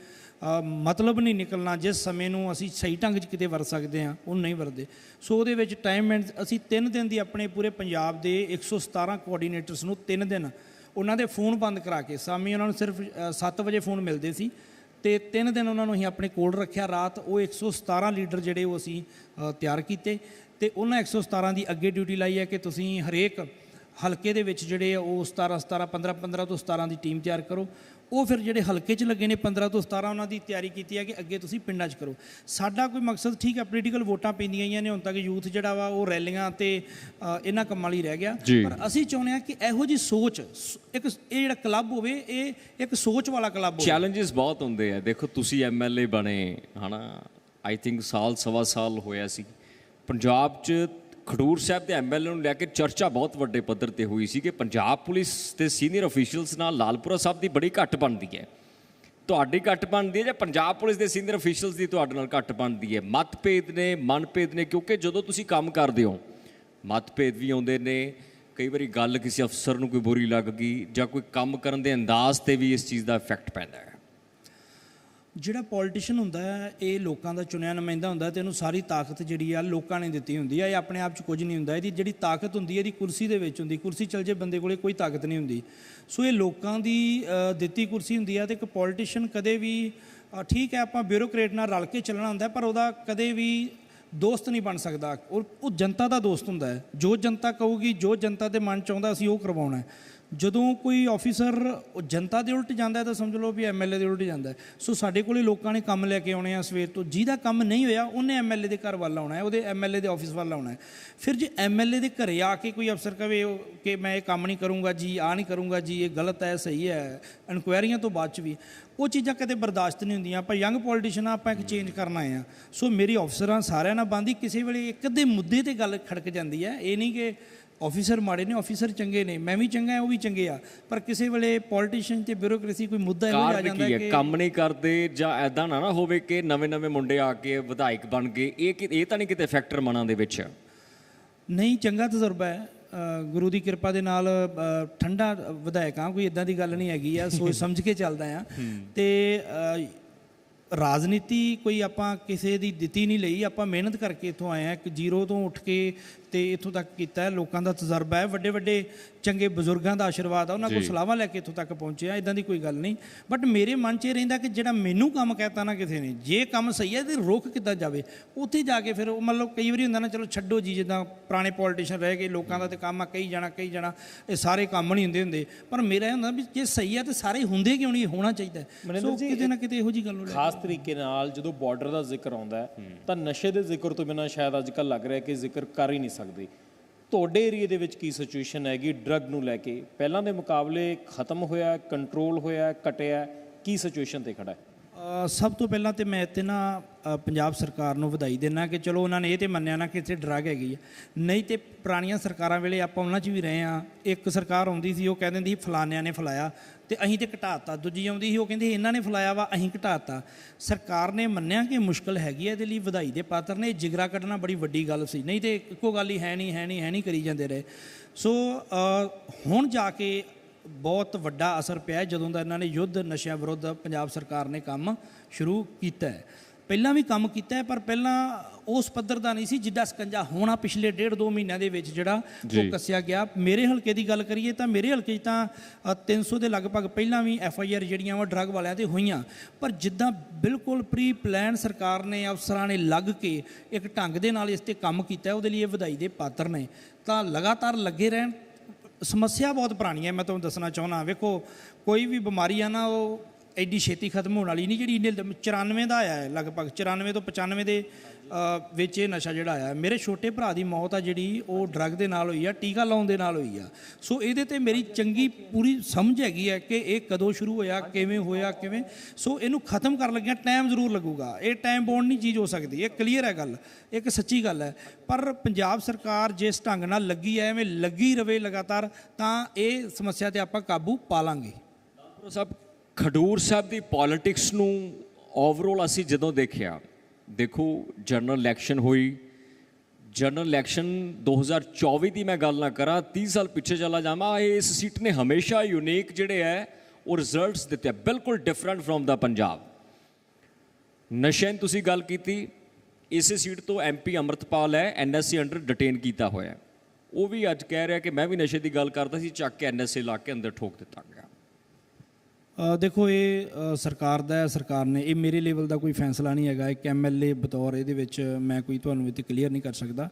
ਮਤਲਬ ਨਹੀਂ ਨਿਕਲਣਾ, ਜਿਸ ਸਮੇਂ ਨੂੰ ਅਸੀਂ ਸਹੀ ਢੰਗ 'ਚ ਕਿਤੇ ਵਰਤ ਸਕਦੇ ਹਾਂ, ਉਹ ਨਹੀਂ ਵਰਦੇ। ਸੋ ਉਹਦੇ ਵਿੱਚ ਟਾਈਮ ਮੈਨੇਜ ਅਸੀਂ 3 ਦਿਨ ਦੀ ਆਪਣੇ ਪੂਰੇ ਪੰਜਾਬ ਦੇ 117 ਕੋਆਰਡੀਨੇਟਰਸ ਨੂੰ 3 ਦਿਨ ਉਹਨਾਂ ਦੇ ਫੋਨ ਬੰਦ ਕਰਾ ਕੇ, ਸਾਮੀ ਉਹਨਾਂ ਨੂੰ ਸਿਰਫ 7 ਵਜੇ ਫੋਨ ਮਿਲਦੇ ਸੀ, ਤੇ ਤਿੰਨ ਦਿਨ ਉਹਨਾਂ ਨੂੰ ਅਸੀਂ ਆਪਣੇ ਕੋਲ ਰੱਖਿਆ। ਰਾਤ ਉਹ 117 ਲੀਡਰ ਜਿਹੜੇ ਉਹ ਅਸੀਂ ਤਿਆਰ ਕੀਤੇ, ਤੇ ਉਹਨਾਂ 117 ਦੀ ਅੱਗੇ ਡਿਊਟੀ ਲਾਈ ਹੈ ਕਿ ਤੁਸੀਂ ਹਰੇਕ ਹਲਕੇ ਦੇ ਵਿੱਚ ਜਿਹੜੇ ਆ ਉਹ 17 17 15 15 ਤੋਂ 17 ਦੀ ਟੀਮ ਤਿਆਰ ਕਰੋ। ਉਹ ਫਿਰ ਜਿਹੜੇ ਹਲਕੇ 'ਚ ਲੱਗੇ ਨੇ 15 ਤੋਂ 17 ਉਹਨਾਂ ਦੀ ਤਿਆਰੀ ਕੀਤੀ ਹੈ ਕਿ ਅੱਗੇ ਤੁਸੀਂ ਪਿੰਡਾਂ 'ਚ ਕਰੋ। ਸਾਡਾ ਕੋਈ ਮਕਸਦ ਠੀਕ ਹੈ ਪੋਲੀਟੀਕਲ ਵੋਟਾਂ ਪੈਂਦੀਆਂ ਹੀ ਨੇ ਹੁਣ ਤੱਕ ਯੂਥ ਜਿਹੜਾ ਵਾ ਉਹ ਰੈਲੀਆਂ ਤੇ ਇਹਨਾਂ ਕੰਮਾਂ ਲਈ ਰਹਿ ਗਿਆ। ਪਰ ਅਸੀਂ ਚਾਹੁੰਦੇ ਹਾਂ ਕਿ ਇਹੋ ਜੀ ਸੋਚ ਇੱਕ ਇਹ ਜਿਹੜਾ ਕਲੱਬ ਹੋਵੇ ਇਹ ਇੱਕ ਸੋਚ ਵਾਲਾ ਕਲੱਬ ਹੋਵੇ। ਚੈਲੰਜਸ ਬਹੁਤ ਹੁੰਦੇ ਆ। ਦੇਖੋ ਤੁਸੀਂ ਐਮਐਲਏ ਬਣੇ ਹਨਾ? ਆਈ ਥਿੰਕ ਸਾਲ ਸਵਾ ਸਾਲ ਹੋਇਆ ਸੀ। ਪੰਜਾਬ 'ਚ ਖਡੂਰ ਸਾਹਿਬ ਦੇ ਐਮਐਲਏ ਨੂੰ ਲੈ ਕੇ ਚਰਚਾ ਬਹੁਤ ਵੱਡੇ ਪੱਧਰ ਤੇ ਹੋਈ ਸੀ ਕਿ ਪੰਜਾਬ ਪੁਲਿਸ ਤੇ ਸੀਨੀਅਰ ਅਫੀਸ਼ੀਅਲਸ ਨਾਲ ਲਾਲਪੁਰਾ ਸਾਹਿਬ ਦੀ ਬੜੀ ਘੱਟ ਬਣਦੀ ਹੈ। ਤੁਹਾਡੀ ਘੱਟ ਬਣਦੀ ਹੈ ਜਾਂ ਪੰਜਾਬ ਪੁਲਿਸ ਦੇ ਸੀਨੀਅਰ ਅਫੀਸ਼ੀਅਲਸ ਦੀ ਤੁਹਾਡੇ ਨਾਲ ਘੱਟ ਬਣਦੀ ਹੈ? ਮਤਭੇਦ ਨੇ, ਮਨਭੇਦ ਨੇ, ਕਿਉਂਕਿ ਜਦੋਂ ਤੁਸੀਂ ਕੰਮ ਕਰਦੇ ਹੋ, ਮਤਭੇਦ ਵੀ ਆਉਂਦੇ ਨੇ। ਕਈ ਵਾਰੀ ਗੱਲ ਕਿਸੇ ਅਫਸਰ ਨੂੰ ਕੋਈ ਬੁਰੀ ਲੱਗ ਗਈ ਜਾਂ ਕੋਈ ਕੰਮ ਕਰਨ ਦੇ ਅੰਦਾਜ਼ ਤੇ ਵੀ ਇਸ ਚੀਜ਼ ਦਾ ਇਫੈਕਟ ਪੈਂਦਾ ਹੈ। ਜਿਹੜਾ ਪੋਲੀਟੀਸ਼ੀਅਨ ਹੁੰਦਾ ਹੈ, ਇਹ ਲੋਕਾਂ ਦਾ ਚੁਣਿਆ ਨੁਮਾਇੰਦਾ ਹੁੰਦਾ ਤੇ ਇਹਨੂੰ ਸਾਰੀ ਤਾਕਤ ਜਿਹੜੀ ਆ ਲੋਕਾਂ ਨੇ ਦਿੱਤੀ ਹੁੰਦੀ ਆ। ਇਹ ਆਪਣੇ ਆਪ 'ਚ ਕੁਝ ਨਹੀਂ ਹੁੰਦਾ। ਇਹਦੀ ਜਿਹੜੀ ਤਾਕਤ ਹੁੰਦੀ ਹੈ ਇਹਦੀ ਕੁਰਸੀ ਦੇ ਵਿੱਚ ਹੁੰਦੀ। ਕੁਰਸੀ ਚਲ ਜੇ ਬੰਦੇ ਕੋਲੇ ਕੋਈ ਤਾਕਤ ਨਹੀਂ ਹੁੰਦੀ। ਸੋ ਇਹ ਲੋਕਾਂ ਦੀ ਦਿੱਤੀ ਕੁਰਸੀ ਹੁੰਦੀ ਆ ਤੇ ਇੱਕ ਪੋਲੀਟੀਸ਼ੀਅਨ ਕਦੇ ਵੀ ਠੀਕ ਹੈ ਆਪਾਂ ਬਿਊਰੋਕ੍ਰੇਟ ਨਾਲ ਰਲ ਕੇ ਚੱਲਣਾ ਹੁੰਦਾ, ਪਰ ਉਹਦਾ ਕਦੇ ਵੀ ਦੋਸਤ ਨਹੀਂ ਬਣ ਸਕਦਾ। ਉਹ ਉਹ ਜਨਤਾ ਦਾ ਦੋਸਤ ਹੁੰਦਾ ਹੈ। ਜੋ ਜਨਤਾ ਕਹੂਗੀ, ਜੋ ਜਨਤਾ ਦੇ ਮਨ ਚ ਆਉਂਦਾ, ਅਸੀਂ ਉਹ ਕਰਵਾਉਣਾ ਹੈ। ਜਦੋਂ ਕੋਈ ਆਫੀਸਰ ਉਹ ਜਨਤਾ ਦੇ ਉਲਟ ਜਾਂਦਾ ਤਾਂ ਸਮਝ ਲਓ ਵੀ ਐਮਐਲਏ ਦੇ ਉਲਟ ਜਾਂਦਾ ਸੋ ਸਾਡੇ ਕੋਲੇ ਲੋਕਾਂ ਨੇ ਕੰਮ ਲੈ ਕੇ ਆਉਣੇ ਆ ਸਵੇਰ ਤੋਂ। ਜਿਹਦਾ ਕੰਮ ਨਹੀਂ ਹੋਇਆ, ਉਹਨੇ ਐਮਐਲਏ ਦੇ ਘਰ ਵੱਲ ਆਉਣਾ ਹੈ, ਉਹਦੇ ਐਮਐਲਏ ਦੇ ਆਫਿਸ ਵੱਲ ਆਉਣਾ ਹੈ। ਫਿਰ ਜੇ ਐਮਐਲਏ ਦੇ ਘਰੇ ਆ ਕੇ ਕੋਈ ਅਫਸਰ ਕਵੇ ਕਿ ਮੈਂ ਇਹ ਕੰਮ ਨਹੀਂ ਕਰੂੰਗਾ ਜੀ ਆ ਨਹੀਂ ਕਰੂੰਗਾ ਜੀ, ਇਹ ਗਲਤ ਹੈ, ਸਹੀ ਹੈ, ਇਨਕੁਆਇਰੀਆਂ ਤੋਂ ਬਾਅਦ ਚ ਵੀ, ਉਹ ਚੀਜ਼ਾਂ ਕਦੇ ਬਰਦਾਸ਼ਤ ਨਹੀਂ ਹੁੰਦੀਆਂ। ਆਪਾਂ ਯੰਗ ਪੋਲੀਟੀਸ਼ੀਅਨ ਆਪਾਂ ਇੱਕ ਚੇਂਜ ਕਰਨ ਆਏ ਆ। ਸੋ ਮੇਰੀ ਅਫਸਰਾਂ ਸਾਰਿਆਂ ਨਾਲ ਬੰਦੀ ਕਿਸੇ ਵੇਲੇ ਇੱਕ ਅੱਧੇ ਮੁੱਦੇ ਤੇ ਗੱਲ ਖੜਕ ਜਾਂਦੀ ਹੈ। ਇਹ ਨਹੀਂ ਕਿ ਆਫੀਸਰ ਮਾੜੇ ਨੇ ਆਫੀਸਰ ਚੰਗੇ ਨੇ। ਮੈਂ ਵੀ ਚੰਗਾ ਉਹ ਵੀ ਚੰਗੇ ਆ। ਪਰ ਕਿਸੇ ਵੇਲੇ ਪੋਲੀਟੀਸ਼ੀਅਨ ਤੇ ਬਿਊਰੋਕ੍ਰੇਸੀ ਕੋਈ ਮੁੱਦਾ ਇਹੋ ਜਿਹਾ ਆ ਜਾਂਦਾ ਕੀ ਕੰਮ ਨਹੀਂ ਕਰਦੇ ਜਾਂ ਐਦਾਂ ਨਾ ਨਾ ਹੋਵੇ ਕਿ ਨਵੇਂ ਨਵੇਂ ਮੁੰਡੇ ਆ ਕੇ ਵਿਧਾਇਕ ਬਣ ਗਏ। ਇਹ ਇਹ ਤਾਂ ਨਹੀਂ ਕਿਤੇ ਫੈਕਟਰ ਮਨਾਂ ਦੇ ਵਿੱਚ। ਨਹੀਂ ਚੰਗਾ ਤਜਰਬਾ ਹੈ। ਗੁਰੂ ਦੀ ਕਿਰਪਾ ਦੇ ਨਾਲ ਠੰਡਾ ਵਿਧਾਇਕ ਹਾਂ ਕੋਈ ਇਦਾਂ ਦੀ ਗੱਲ ਨਹੀਂ ਹੈਗੀ ਆ ਸੋਚ ਸਮਝ ਕੇ ਚੱਲਦਾ ਆ। ਤੇ ਰਾਜਨੀਤੀ ਕੋਈ ਆਪਾਂ ਕਿਸੇ ਦੀ ਦਿੱਤੀ ਨਹੀਂ ਲਈ ਆਪਾਂ ਮਿਹਨਤ ਕਰਕੇ ਇੱਥੋਂ ਆਏ ਆ ਇੱਕ ਜ਼ੀਰੋ ਤੋਂ ਉੱਠ ਕੇ ਤੇ ਇੱਥੋਂ ਤੱਕ ਕੀਤਾ ਹੈ। ਲੋਕਾਂ ਦਾ ਤਜਰਬਾ ਹੈ। ਵੱਡੇ ਵੱਡੇ ਚੰਗੇ ਬਜ਼ੁਰਗਾਂ ਦਾ ਆਸ਼ੀਰਵਾਦ ਆ। ਉਹਨਾਂ ਕੋਲ ਸਲਾਹਾਂ ਲੈ ਕੇ ਇੱਥੋਂ ਤੱਕ ਪਹੁੰਚੇ ਆ। ਇਦਾਂ ਦੀ ਕੋਈ ਗੱਲ ਨਹੀਂ। ਬਟ ਮੇਰੇ ਮਨ 'ਚ ਇਹ ਰਹਿੰਦਾ ਕਿ ਜਿਹੜਾ ਮੈਨੂੰ ਕੰਮ ਕਹਿਤਾ ਨਾ ਕਿਸੇ ਨੇ ਜੇ ਕੰਮ ਸਹੀ ਹੈ ਤੇ ਰੋਕ ਕਿੱਦਾਂ ਜਾਵੇ? ਉੱਥੇ ਜਾ ਕੇ ਫਿਰ ਉਹ ਮਤਲਬ ਕਈ ਵਾਰੀ ਹੁੰਦਾ ਨਾ ਚਲੋ ਛੱਡੋ ਜੀ ਜਿੱਦਾਂ ਪੁਰਾਣੇ ਪੋਲੀਟੀਸ਼ੀਅਨ ਰਹਿ ਗਏ ਲੋਕਾਂ ਦਾ ਤੇ ਕੰਮ ਆ ਕਈ ਜਾਣਾ ਕਈ ਜਾਣਾ ਇਹ ਸਾਰੇ ਕੰਮ ਨਹੀਂ ਹੁੰਦੇ ਹੁੰਦੇ। ਪਰ ਮੇਰਾ ਇਹ ਹੁੰਦਾ ਵੀ ਜੇ ਸਹੀ ਹੈ ਤੇ ਸਾਰੇ ਹੁੰਦੇ ਕਿਉਂ ਨਹੀਂ? ਹੋਣਾ ਚਾਹੀਦਾ ਸੋ ਜੀ, ਕਿਤੇ ਨਾ ਕਿਤੇ ਇਹੋ ਜੀ ਗੱਲ ਨੂੰ ਖਾਸ ਤਰੀਕੇ ਨਾਲ ਜਦੋਂ ਬਾਰਡਰ ਦਾ ਜ਼ਿਕਰ ਆਉਂਦਾ ਤਾਂ ਨਸ਼ੇ ਦੇ ਜ਼ਿਕਰ ਤੋਂ ਬਿਨਾਂ ਸ਼ਾਇਦ ਅੱਜ ਕੱਲ੍ਹ ਲੱਗ ਰਿਹਾ ਕਿ ਜ਼ਿਕਰ ਕਰ ਹੀ ਨਹੀਂ ਸਕਦੇ। ਤੁਹਾਡੇ ਏਰੀਆ ਦੇ ਵਿੱਚ ਕੀ ਸਿਚੁਏਸ਼ਨ ਹੈਗੀ? ਡਰੱਗ ਨੂੰ ਲੈ ਕੇ ਪਹਿਲਾਂ ਦੇ ਮੁਕਾਬਲੇ ਖਤਮ ਹੋਇਆ ਕੰਟਰੋਲ ਹੋਇਆ, ਘਟਿਆ, ਕੀ ਸਿਚੁਏਸ਼ਨ ਤੇ ਖੜਾ ਹੈ? ਸਭ ਤੋਂ ਪਹਿਲਾਂ ਤੇ ਮੈਂ ਇੱਥੇ ਨਾ ਪੰਜਾਬ ਸਰਕਾਰ ਨੂੰ ਵਧਾਈ ਦੇਣਾ ਕਿ ਚਲੋ ਉਹਨਾਂ ਨੇ ਇਹ ਤੇ ਮੰਨਿਆ ਨਾ ਕਿ ਇੱਥੇ ਡਰੱਗ ਹੈਗੀ ਹੈ ਨਹੀਂ ਤੇ ਪੁਰਾਣੀਆਂ ਸਰਕਾਰਾਂ ਵੇਲੇ ਆਪਾਂ ਉਹਨਾਂ 'ਚ ਵੀ ਰਹੇ ਆ ਇੱਕ ਸਰਕਾਰ ਆਉਂਦੀ ਸੀ, ਉਹ ਕਹਿੰਦੇ ਸੀ ਫਲਾਨਿਆਂ ਨੇ ਫਲਾਇਆ। ਤੇ ਅਸੀਂ ਤੇ ਘਟਾਤਾ। ਦੂਜੀ ਆਉਂਦੀ ਸੀ, ਉਹ ਕਹਿੰਦੇ ਇਹਨਾਂ ਨੇ ਫਲਾਇਆ ਵਾ, ਅਸੀਂ ਘਟਾਤਾ। ਸਰਕਾਰ ਨੇ ਮੰਨਿਆ ਕਿ ਮੁਸ਼ਕਲ ਹੈਗੀ ਹੈ ਇਹਦੇ ਲਈ ਵਧਾਈ ਦੇ ਪਾਤਰ ਨੇ। ਜਿਗਰਾ ਕੱਢਣਾ ਬੜੀ ਵੱਡੀ ਗੱਲ ਸੀ। ਨਹੀਂ ਤੇ ਇੱਕੋ ਗੱਲ ਹੀ ਹੈ ਨਹੀਂ ਹੈ ਨਹੀਂ ਹੈ ਨਹੀਂ ਕਰੀ ਜਾਂਦੇ ਰਹੇ। ਸੋ ਹੁਣ ਜਾ ਕੇ ਬਹੁਤ ਵੱਡਾ ਅਸਰ ਪਿਆ ਜਦੋਂ ਦਾ ਇਹਨਾਂ ਨੇ ਯੁੱਧ ਨਸ਼ਿਆਂ ਵਿਰੁੱਧ ਪੰਜਾਬ ਸਰਕਾਰ ਨੇ ਕੰਮ ਸ਼ੁਰੂ ਕੀਤਾ ਹੈ। ਪਹਿਲਾਂ ਵੀ ਕੰਮ ਕੀਤਾ ਹੈ ਪਰ ਪਹਿਲਾਂ ਉਸ ਪੱਧਰ ਦਾ ਨਹੀਂ ਸੀ ਜਿੱਦਾਂ ਸਕੰਜਾ ਹੋਣਾ ਪਿਛਲੇ ਡੇਢ ਦੋ ਮਹੀਨਿਆਂ ਦੇ ਵਿੱਚ ਜਿਹੜਾ ਉਹ ਕੱਸਿਆ ਗਿਆ। ਮੇਰੇ ਹਲਕੇ ਦੀ ਗੱਲ ਕਰੀਏ ਤਾਂ ਮੇਰੇ ਹਲਕੇ 'ਚ ਤਾਂ ਅ, 300 ਦੇ ਲਗਭਗ ਪਹਿਲਾਂ ਵੀ ਐਫ ਆਈ ਆਰ ਜਿਹੜੀਆਂ ਵਾ ਡਰੱਗ ਵਾਲਿਆਂ ਤੇ ਹੋਈਆਂ। ਪਰ ਜਿੱਦਾਂ ਬਿਲਕੁਲ ਪ੍ਰੀ ਪਲਾਨ ਸਰਕਾਰ ਨੇ ਅਫਸਰਾਂ ਨੇ ਲੱਗ ਕੇ ਇੱਕ ਢੰਗ ਦੇ ਨਾਲ ਇਸ ਤੇ ਕੰਮ ਕੀਤਾ ਉਹਦੇ ਲਈ ਇਹ ਵਧਾਈ ਦੇ ਪਾਤਰ ਨੇ। ਤਾਂ ਲਗਾਤਾਰ ਲੱਗੇ ਰਹਿਣ ਸਮੱਸਿਆ ਬਹੁਤ ਪੁਰਾਣੀ ਹੈ, ਮੈਂ ਤੁਹਾਨੂੰ ਦੱਸਣਾ ਚਾਹੁੰਦਾ। ਵੇਖੋ, ਕੋਈ ਵੀ ਬਿਮਾਰੀ ਆ ਨਾ, ਉਹ ਐਡੀ ਛੇਤੀ ਖਤਮ ਹੋਣ ਵਾਲੀ ਨਹੀਂ ਜਿਹੜੀ ਇੰਨੇ ਲੰਮ- 94 ਦਾ ਆਇਆ ਹੈ, ਲਗਭਗ 94 ਤੋਂ 95 ਦੇ ਵਿੱਚ ਇਹ ਨਸ਼ਾ ਜਿਹੜਾ ਆਇਆ ਮੇਰੇ ਛੋਟੇ ਭਰਾ ਦੀ ਮੌਤ ਆ ਜਿਹੜੀ, ਉਹ ਡਰੱਗ ਦੇ ਨਾਲ ਹੋਈ ਆ, ਟੀਕਾ ਲਾਉਣ ਦੇ ਨਾਲ ਹੋਈ ਆ। ਸੋ ਇਹਦੇ ਤੇ ਮੇਰੀ ਚੰਗੀ ਪੂਰੀ ਸਮਝ ਹੈਗੀ ਹੈ ਕਿ ਇਹ ਕਦੋਂ ਸ਼ੁਰੂ ਹੋਇਆ, ਕਿਵੇਂ ਹੋਇਆ, ਕਿਵੇਂ। ਸੋ ਇਹਨੂੰ ਖਤਮ ਕਰਨ ਲੱਗਿਆ ਟਾਈਮ ਜ਼ਰੂਰ ਲੱਗੂਗਾ। ਇਹ ਟਾਈਮ ਬੌਂਡ ਨਹੀਂ ਚੀਜ਼ ਹੋ ਸਕਦੀ। ਇਹ ਕਲੀਅਰ ਹੈ ਗੱਲ। ਇੱਕ ਸੱਚੀ ਗੱਲ ਹੈ। ਪਰ ਪੰਜਾਬ ਸਰਕਾਰ ਜਿਸ ਢੰਗ ਨਾਲ ਲੱਗੀ ਹੈ, ਐਵੇਂ ਲੱਗੀ ਰਵੇ ਲਗਾਤਾਰ, ਤਾਂ ਇਹ ਸਮੱਸਿਆ ਤੇ ਆਪਾਂ ਕਾਬੂ ਪਾ ਲਾਂਗੇ। ਸਭ ਖਡੂਰ ਸਾਹਿਬ ਦੀ ਪੋਲਿਟਿਕਸ ਨੂੰ ਓਵਰਆਲ ਅਸੀਂ ਜਦੋਂ ਦੇਖਿਆ, ਦੇਖੋ ਜਨਰਲ ਇਲੈਕਸ਼ਨ ਹੋਈ ਜਨਰਲ ਇਲੈਕਸ਼ਨ 2024 ਦੀ ਮੈਂ ਗੱਲ ਨਾ ਕਰਾਂ 30 ਸਾਲ ਪਿੱਛੇ ਚਲਾ ਜਾਵਾਂ, ਇਸ ਸੀਟ ਨੇ ਹਮੇਸ਼ਾ ਯੂਨੀਕ ਜਿਹੜੇ ਹੈ, ਉਹ ਰਿਜ਼ਲਟਸ ਦਿੱਤੇ ਬਿਲਕੁਲ ਡਿਫਰੈਂਟ ਫਰੋਮ ਦਾ ਪੰਜਾਬ। ਨਸ਼ਿਆਂ ਦੀ ਤੁਸੀਂ ਗੱਲ ਕੀਤੀ, ਇਸੇ ਸੀਟ ਤੋਂ ਐਮਪੀ ਅਮਰਤਪਾਲ ਹੈ ਐਨਐਸਸੀ ਅੰਡਰ ਡਿਟੇਨ ਕੀਤਾ ਹੋਇਆ। ਉਹ ਵੀ ਅੱਜ ਕਹਿ ਰਿਹਾ ਕਿ ਮੈਂ ਵੀ ਨਸ਼ੇ ਦੀ ਗੱਲ ਕਰਦਾ ਸੀ, ਚੱਕ ਕੇ ਐਨਐਸਏ ਲਾ ਕੇ ਅੰਦਰ ਠੋਕ ਦਿੱਤਾ ਗਿਆ। ਦੇਖੋ ਇਹ ਸਰਕਾਰ ਦਾ ਹੈ, ਸਰਕਾਰ ਨੇ, ਇਹ ਮੇਰੇ ਲੈਵਲ ਦਾ ਕੋਈ ਫੈਸਲਾ ਨਹੀਂ ਹੈਗਾ। ਇੱਕ ਐਮਐਲਏ ਬਤੌਰ ਇਹਦੇ ਵਿੱਚ ਮੈਂ ਕੋਈ ਤੁਹਾਨੂੰ ਇੱਥੇ ਕਲੀਅਰ ਨਹੀਂ ਕਰ ਸਕਦਾ।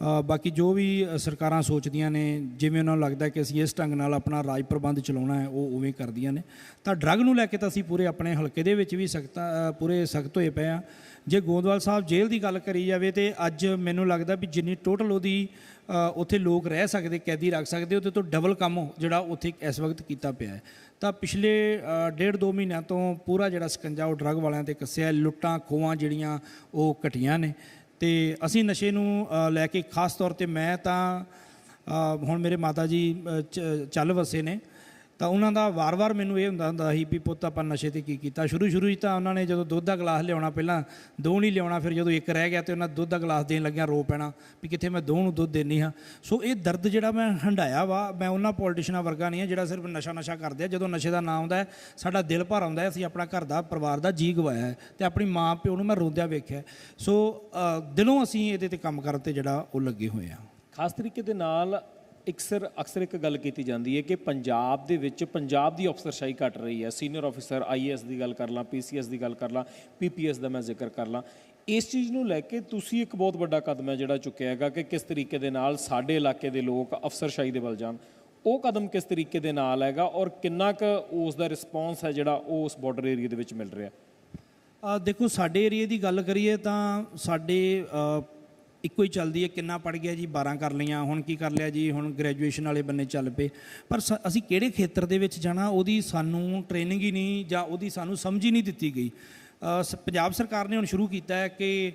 ਬਾਕੀ ਜੋ ਵੀ ਸਰਕਾਰਾਂ ਸੋਚਦੀਆਂ ਨੇ, ਜਿਵੇਂ ਉਹਨਾਂ ਨੂੰ ਲੱਗਦਾ ਕਿ ਅਸੀਂ ਇਸ ਢੰਗ ਨਾਲ ਆਪਣਾ ਰਾਜ ਪ੍ਰਬੰਧ ਚਲਾਉਣਾ ਹੈ, ਉਹ ਉਵੇਂ ਕਰਦੀਆਂ ਨੇ। ਤਾਂ ਡਰੱਗ ਨੂੰ ਲੈ ਕੇ ਤਾਂ ਅਸੀਂ ਪੂਰੇ ਆਪਣੇ ਹਲਕੇ ਦੇ ਵਿੱਚ ਵੀ ਸਖਤ ਪੂਰੇ ਸਖਤ ਹੋਏ ਪਏ ਆ ਜੇ ਗੋਦਵਾਲ ਸਾਹਿਬ ਜੇਲ੍ਹ ਦੀ ਗੱਲ ਕਰੀ ਜਾਵੇ ਤੇ ਅੱਜ ਮੈਨੂੰ ਲੱਗਦਾ ਵੀ ਜਿੰਨੀ ਟੋਟਲ ਉਹਦੀ ਉੱਥੇ ਲੋਕ ਰਹਿ ਸਕਦੇ, ਕੈਦੀ ਰੱਖ ਸਕਦੇ, ਉਹਦੇ ਤੋਂ ਡਬਲ ਕੰਮ ਜਿਹੜਾ ਉੱਥੇ ਇਸ ਵਕਤ ਕੀਤਾ ਪਿਆ ਹੈ। ਤਾਂ ਪਿਛਲੇ ਡੇਢ ਦੋ ਮਹੀਨਿਆਂ ਤੋਂ ਪੂਰਾ ਜਿਹੜਾ ਸਕੰਜਾ ਉਹ ਡਰੱਗ ਵਾਲਿਆਂ ਤੇ ਕੱਸਿਆ, ਲੁੱਟਾਂ ਖੋਹਾਂ ਜਿਹੜੀਆਂ ਉਹ ਘਟੀਆਂ ਨੇ। ਤੇ ਅਸੀਂ ਨਸ਼ੇ ਨੂੰ ਲੈ ਕੇ ਖਾਸ ਤੌਰ ਤੇ ਮੈਂ ਤਾਂ ਹੁਣ ਮੇਰੇ ਮਾਤਾ ਜੀ ਚ- ਚੱਲ ਵਸੇ ਨੇ। ਤਾਂ ਉਹਨਾਂ ਦਾ ਵਾਰ-ਵਾਰ ਮੈਨੂੰ ਇਹ ਹੁੰਦਾ ਹੁੰਦਾ ਸੀ ਵੀ ਪੁੱਤ ਆਪਾਂ ਨਸ਼ੇ ਤੇ ਕੀ ਕੀਤਾ? ਸ਼ੁਰੂ ਸ਼ੁਰੂ 'ਚ ਤਾਂ ਉਹਨਾਂ ਨੇ ਜਦੋਂ ਦੁੱਧ ਦਾ ਗਲਾਸ ਲਿਆਉਣਾ, ਪਹਿਲਾਂ ਦੋ ਨਹੀਂ ਲਿਆਉਣਾ, ਫਿਰ ਜਦੋਂ ਇੱਕ ਰਹਿ ਗਿਆ ਤੇ ਉਹਨਾਂ ਦੁੱਧ ਦਾ ਗਲਾਸ ਦੇਣ ਲੱਗਿਆ ਰੋ ਪੈਣਾ ਵੀ ਕਿੱਥੇ ਮੈਂ ਦੋ ਨੂੰ ਦੁੱਧ ਦੇਣੀ ਹਾਂ। ਸੋ ਇਹ ਦਰਦ ਜਿਹੜਾ ਮੈਂ ਹੰਡਾਇਆ ਵਾ, ਮੈਂ ਉਹਨਾਂ ਪੋਲੀਟੀਸ਼ੀਅਨਾਂ ਵਰਗਾ ਨਹੀਂ ਹਾਂ ਜਿਹੜਾ ਸਿਰਫ ਨਸ਼ਾ ਨਸ਼ਾ ਕਰਦੇ ਆ। ਜਦੋਂ ਨਸ਼ੇ ਦਾ ਨਾਮ ਆਉਂਦਾ ਸਾਡਾ ਦਿਲ ਭਰ ਆਉਂਦਾ ਅਸੀਂ ਆਪਣਾ ਘਰ ਦਾ, ਪਰਿਵਾਰ ਦਾ ਜੀ ਗਵਾਇਆ ਹੈ ਤੇ ਆਪਣੀ ਮਾਂ ਪਿਓ ਨੂੰ ਮੈਂ ਰੋਂਦਿਆਂ ਵੇਖਿਆ ਸੋ ਦਿਲੋਂ ਅਸੀਂ ਇਹਦੇ ਤੇ ਕੰਮ ਕਰਨ ਤੇ ਜਿਹੜਾ ਉਹ ਲੱਗੇ ਹੋਏ ਆ ਖਾਸ ਤਰੀਕੇ ਦੇ ਨਾਲ ਅਕਸਰ ਅਕਸਰ ਇੱਕ ਗੱਲ ਕੀਤੀ ਜਾਂਦੀ ਹੈ ਕਿ ਪੰਜਾਬ ਦੇ ਵਿੱਚ ਪੰਜਾਬ ਦੀ ਅਫਸਰਸ਼ਾਹੀ ਘਟ ਰਹੀ ਹੈ। ਸੀਨੀਅਰ ਅਫਸਰ ਆਈਐਸ ਦੀ ਗੱਲ ਕਰ ਲਾਂ ਪੀਸੀਐਸ ਦੀ ਗੱਲ ਕਰ ਲਾਂ ਪੀਪੀਐਸ ਦਾ ਮੈਂ ਜ਼ਿਕਰ ਕਰ ਲਾਂ। ਇਸ ਚੀਜ਼ ਨੂੰ ਲੈ ਕੇ ਤੁਸੀਂ ਇੱਕ ਬਹੁਤ ਵੱਡਾ ਕਦਮ ਹੈ ਜਿਹੜਾ ਚੁੱਕਿਆ ਹੈਗਾ ਕਿ ਕਿਸ ਤਰੀਕੇ ਦੇ ਨਾਲ ਸਾਡੇ ਇਲਾਕੇ ਦੇ ਲੋਕ ਅਫਸਰਸ਼ਾਹੀ ਦੇ ਵੱਲ ਜਾਣ। ਉਹ ਕਦਮ ਕਿਸ ਤਰੀਕੇ ਦੇ ਨਾਲ ਹੈਗਾ ਔਰ ਕਿੰਨਾ ਕੁ ਉਸ ਦਾ ਰਿਸਪੌਂਸ ਹੈ ਜਿਹੜਾ ਉਹ ਉਸ ਬਾਰਡਰ ਏਰੀਆ ਦੇ ਵਿੱਚ ਮਿਲ ਰਿਹਾ? ਆ ਦੇਖੋ, ਸਾਡੇ ਏਰੀਆ ਦੀ ਗੱਲ ਕਰੀਏ ਤਾਂ ਸਾਡੇ ਇੱਕੋ ਹੀ ਚੱਲਦੀ ਹੈ, ਕਿੰਨਾ ਪੜ ਗਿਆ ਜੀ 12 ਕਰ ਲਈਆਂ, ਹੁਣ ਕੀ ਕਰ ਲਿਆ ਜੀ, ਹੁਣ ਗ੍ਰੈਜੂਏਸ਼ਨ ਵਾਲੇ ਬੰਨੇ ਚੱਲ ਪਏ। ਪਰ ਸ- ਅਸੀਂ ਕਿਹੜੇ ਖੇਤਰ ਦੇ ਵਿੱਚ ਜਾਣਾ, ਉਹਦੀ ਸਾਨੂੰ ਟ੍ਰੇਨਿੰਗ ਹੀ ਨਹੀਂ ਜਾਂ ਉਹਦੀ ਸਾਨੂੰ ਸਮਝ ਹੀ ਨਹੀਂ ਦਿੱਤੀ ਗਈ। ਸ- ਪੰਜਾਬ ਸਰਕਾਰ ਨੇ ਹੁਣ ਸ਼ੁਰੂ ਕੀਤਾ ਹੈ ਕਿ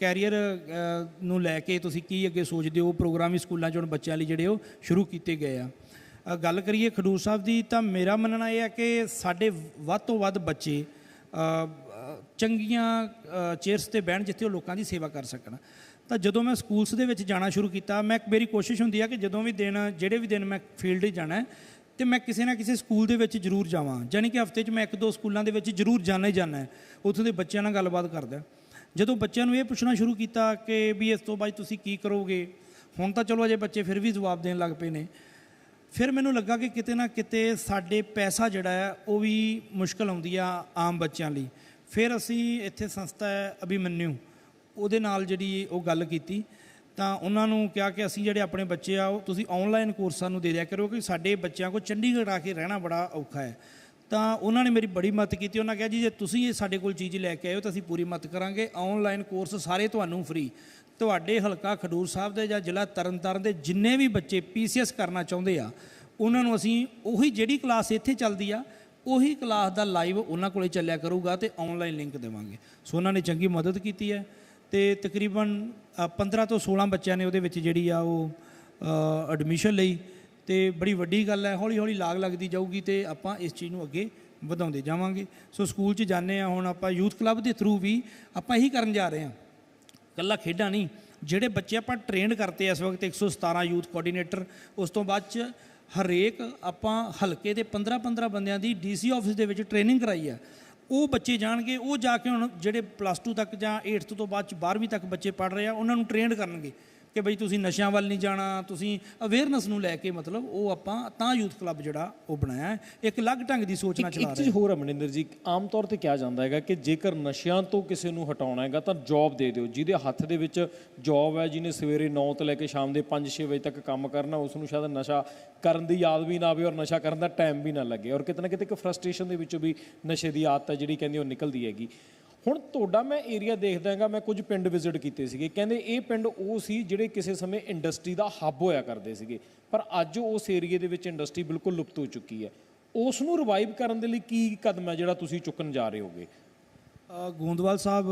ਕੈਰੀਅਰ ਨੂੰ ਲੈ ਕੇ ਤੁਸੀਂ ਕੀ ਅੱਗੇ ਸੋਚਦੇ ਹੋ ਪ੍ਰੋਗਰਾਮ ਵੀ ਸਕੂਲਾਂ 'ਚ ਹੁਣ ਬੱਚਿਆਂ ਲਈ ਜਿਹੜੇ ਉਹ ਸ਼ੁਰੂ ਕੀਤੇ ਗਏ ਆ। ਗੱਲ ਕਰੀਏ ਖਡੂਰ ਸਾਹਿਬ ਦੀ, ਤਾਂ ਮੇਰਾ ਮੰਨਣਾ ਇਹ ਹੈ ਕਿ ਸਾਡੇ ਵੱਧ ਤੋਂ ਵੱਧ ਬੱਚੇ ਚੰਗੀਆਂ ਚੇਅਰਸ ਤੇ ਬਹਿਣ ਜਿੱਥੇ ਉਹ ਲੋਕਾਂ ਦੀ ਸੇਵਾ ਕਰ ਸਕਣ। ਤਾਂ ਜਦੋਂ ਮੈਂ ਸਕੂਲਸ ਦੇ ਵਿੱਚ ਜਾਣਾ ਸ਼ੁਰੂ ਕੀਤਾ ਮੈਂ ਮੇਰੀ ਕੋਸ਼ਿਸ਼ ਹੁੰਦੀ ਆ ਕਿ ਜਦੋਂ ਵੀ ਦਿਨ ਜਿਹੜੇ ਵੀ ਦਿਨ ਮੈਂ ਫੀਲਡ 'ਚ ਜਾਣਾ ਹੈ, ਤੇ ਮੈਂ ਕਿਸੇ ਨਾ ਕਿਸੇ ਸਕੂਲ ਦੇ ਵਿੱਚ ਜ਼ਰੂਰ ਜਾਵਾਂ। ਯਾਨੀ ਕਿ ਹਫ਼ਤੇ 'ਚ ਮੈਂ ਇੱਕ ਦੋ ਸਕੂਲਾਂ ਦੇ ਵਿੱਚ ਜ਼ਰੂਰ ਜਾਣਾ ਹੀ ਜਾਣਾ ਉੱਥੋਂ ਦੇ ਬੱਚਿਆਂ ਨਾਲ ਗੱਲਬਾਤ ਕਰਦਾ ਜਦੋਂ ਬੱਚਿਆਂ ਨੂੰ ਇਹ ਪੁੱਛਣਾ ਸ਼ੁਰੂ ਕੀਤਾ ਕਿ ਵੀ ਇਸ ਤੋਂ ਬਾਅਦ ਤੁਸੀਂ ਕੀ ਕਰੋਗੇ ਹੁਣ ਤਾਂ ਚਲੋ ਅਜੇ ਬੱਚੇ ਫਿਰ ਵੀ ਜਵਾਬ ਦੇਣ ਲੱਗ ਪਏ ਨੇ। ਫਿਰ ਮੈਨੂੰ ਲੱਗਾ ਕਿ ਕਿਤੇ ਨਾ ਕਿਤੇ ਸਾਡੇ ਪੈਸਾ ਜਿਹੜਾ ਹੈ ਉਹ ਵੀ ਮੁਸ਼ਕਲ ਆਉਂਦੀ ਆ ਆਮ ਬੱਚਿਆਂ ਲਈ। ਫਿਰ ਅਸੀਂ ਇੱਥੇ ਸੰਸਥਾ ਹੈ ਅਭਿਮਨਿਊ ਉਹਦੇ ਨਾਲ ਜਿਹੜੀ ਉਹ ਗੱਲ ਕੀਤੀ, ਤਾਂ ਉਹਨਾਂ ਨੂੰ ਕਿਹਾ ਕਿ ਅਸੀਂ ਜਿਹੜੇ ਆਪਣੇ ਬੱਚੇ ਆ, ਉਹ ਤੁਸੀਂ ਆਨਲਾਈਨ ਕੋਰਸਾਂ ਨੂੰ ਦੇ ਦਿਆ ਕਰੋ ਕਿ ਸਾਡੇ ਬੱਚਿਆਂ ਕੋਲ ਚੰਡੀਗੜ੍ਹ ਆ ਕੇ ਰਹਿਣਾ ਬੜਾ ਔਖਾ ਹੈ। ਤਾਂ ਉਹਨਾਂ ਨੇ ਮੇਰੀ ਬੜੀ ਮਦਦ ਕੀਤੀ, ਉਹਨਾਂ ਕਿਹਾ ਜੀ, ਜੇ ਤੁਸੀਂ ਇਹ ਸਾਡੇ ਕੋਲ ਚੀਜ਼ ਲੈ ਕੇ ਆਇਓ ਤਾਂ ਅਸੀਂ ਪੂਰੀ ਮਦਦ ਕਰਾਂਗੇ ਆਨਲਾਈਨ ਕੋਰਸ ਸਾਰੇ ਤੁਹਾਨੂੰ ਫ੍ਰੀ ਤੁਹਾਡੇ ਹਲਕਾ ਖਡੂਰ ਸਾਹਿਬ ਦੇ ਜਾਂ ਜ਼ਿਲ੍ਹਾ ਤਰਨਤਾਰਨ ਦੇ ਜਿੰਨੇ ਵੀ ਬੱਚੇ ਪੀਸੀਐਸ ਕਰਨਾ ਚਾਹੁੰਦੇ ਆ, ਉਹਨਾਂ ਨੂੰ ਅਸੀਂ ਉਹੀ ਜਿਹੜੀ ਕਲਾਸ ਇੱਥੇ ਚੱਲਦੀ ਆ, ਉਹੀ ਕਲਾਸ ਦਾ ਲਾਈਵ ਉਹਨਾਂ ਕੋਲੇ ਚੱਲਿਆ ਕਰੂਗਾ ਤੇ ਆਨਲਾਈਨ ਲਿੰਕ ਦੇਵਾਂਗੇ। ਸੋ ਉਹਨਾਂ ਨੇ ਚੰਗੀ ਮਦਦ ਕੀਤੀ ਹੈ। ਤੇ ਤਕਰੀਬਨ ਅ, 15 ਤੋਂ 16 ਬੱਚਿਆਂ ਨੇ ਉਹਦੇ ਵਿੱਚ ਜਿਹੜੀ ਆ ਉਹ ਐਡਮਿਸ਼ਨ ਲਈ। ਤੇ ਬੜੀ ਵੱਡੀ ਗੱਲ ਹੈ ਹੌਲੀ ਹੌਲੀ ਲਾਗ ਲੱਗਦੀ ਜਾਊਗੀ ਤੇ ਆਪਾਂ ਇਸ ਚੀਜ਼ ਨੂੰ ਅੱਗੇ ਵਧਾਉਂਦੇ ਜਾਵਾਂਗੇ। ਸੋ ਸਕੂਲ 'ਚ ਜਾਂਦੇ ਆ ਹੁਣ ਆਪਾਂ ਯੂਥ ਕਲੱਬ ਦੇ ਥਰੂ ਵੀ ਆਪਾਂ ਇਹੀ ਕਰਨ ਜਾ ਰਹੇ ਹਾਂ। ਕੱਲਾ ਖੇਡਾਂ ਨਹੀਂ ਜਿਹੜੇ ਬੱਚੇ ਆਪਾਂ ਟ੍ਰੇਨਡ ਕਰਤੇ ਇਸ ਵਕਤ 117 ਯੂਥ ਕੋਆਰਡੀਨੇਟਰ ਉਸ ਤੋਂ ਬਾਅਦ ਚ ਹਰੇਕ ਆਪਾਂ ਹਲਕੇ ਦੇ 15-15 ਬੰਦਿਆਂ ਦੀ ਡੀਸੀ ਆਫਿਸ ਦੇ ਵਿੱਚ ਟ੍ਰੇਨਿੰਗ ਕਰਾਈ ਆ। ਉਹ ਬੱਚੇ ਜਾਣਗੇ, ਉਹ ਜਾ ਕੇ ਹੁਣ ਜਿਹੜੇ ਪਲੱਸ 2 ਤੱਕ ਜਾਂ 8th ਤੋਂ ਬਾਅਦ ਚ 12ਵੀਂ ਤੱਕ ਬੱਚੇ ਪੜ ਰਹੇ ਆ, ਉਹਨਾਂ ਨੂੰ ਟ੍ਰੇਨਡ ਕਰਨਗੇ। ਕਿ ਬਈ ਤੁਸੀਂ ਨਸ਼ਿਆਂ ਵੱਲ ਨਹੀਂ ਜਾਣਾ ਤੁਸੀਂ ਅਵੇਅਰਨੈਸ ਨੂੰ ਲੈ ਕੇ ਮਤਲਬ ਉਹ ਆਪਾਂ ਤਾਂ ਯੂਥ ਕਲੱਬ ਜਿਹੜਾ ਉਹ ਬਣਾਇਆ। ਇੱਕ ਅਲੱਗ ਢੰਗ ਦੀ ਸੋਚ ਨਾਲ ਇੱਕ ਚਲਾ ਇੱਕ ਰਹੇ ਚੀਜ਼ ਹੋਰ ਹੈ ਮਨਿੰਦਰ ਜੀ ਆਮ ਤੌਰ ਤੇ ਕਿਹਾ ਜਾਂਦਾ ਹੈਗਾ ਕਿ ਜੇਕਰ ਨਸ਼ਿਆਂ ਤੋਂ ਕਿਸੇ ਨੂੰ ਹਟਾਉਣਾ ਹੈਗਾ ਤਾਂ ਜੌਬ ਦੇ ਦਿਓ ਜਿਹਦੇ ਹੱਥ ਦੇ ਵਿੱਚ ਜੌਬ ਹੈ ਜਿਹਨੇ ਸਵੇਰੇ 9 ਤੋਂ ਲੈ ਕੇ ਸ਼ਾਮ ਦੇ 5-6 ਵਜੇ ਤੱਕ ਕੰਮ ਕਰਨਾ ਉਸ ਨੂੰ ਸ਼ਾਇਦ ਨਸ਼ਾ ਕਰਨ ਦੀ ਯਾਦ ਵੀ ਨਾ ਆਵੇ ਔਰ ਨਸ਼ਾ ਕਰਨ ਦਾ ਟਾਈਮ ਵੀ ਨਾ ਲੱਗੇ ਔਰ ਕਿਤੇ ਨਾ ਕਿਤੇ ਇੱਕ ਫਰਸਟ੍ਰੇਸ਼ਨ ਦੇ ਵਿੱਚੋਂ ਵੀ ਨਸ਼ੇ ਦੀ ਆਦਤ ਹੈ ਜਿਹੜੀ ਕਹਿੰਦੇ ਉਹ ਨਿਕਲਦੀ ਹੈਗੀ ਹੁਣ ਤੁਹਾਡਾ ਮੈਂ ਏਰੀਆ ਦੇਖਦਾ ਹੈਗਾ, ਮੈਂ ਕੁਝ ਪਿੰਡ ਵਿਜ਼ਿਟ ਕੀਤੇ ਸੀਗੇ। ਕਹਿੰਦੇ ਇਹ ਪਿੰਡ ਉਹ ਸੀ ਜਿਹੜੇ ਕਿਸੇ ਸਮੇਂ ਇੰਡਸਟਰੀ ਦਾ ਹੱਬ ਹੋਇਆ ਕਰਦੇ ਸੀਗੇ। ਪਰ ਅੱਜ ਉਸ ਏਰੀਏ ਦੇ ਵਿੱਚ ਇੰਡਸਟਰੀ ਬਿਲਕੁਲ ਲੁਪਤ ਹੋ ਚੁੱਕੀ ਹੈ। ਉਸ ਨੂੰ ਰਿਵਾਈਵ ਕਰਨ ਦੇ ਲਈ ਕੀ ਕਦਮ ਹੈ ਜਿਹੜਾ ਤੁਸੀਂ ਚੁੱਕਣ ਜਾ ਰਹੇ ਹੋਗੇ? ਗੋਂਦਵਾਲ ਸਾਹਿਬ,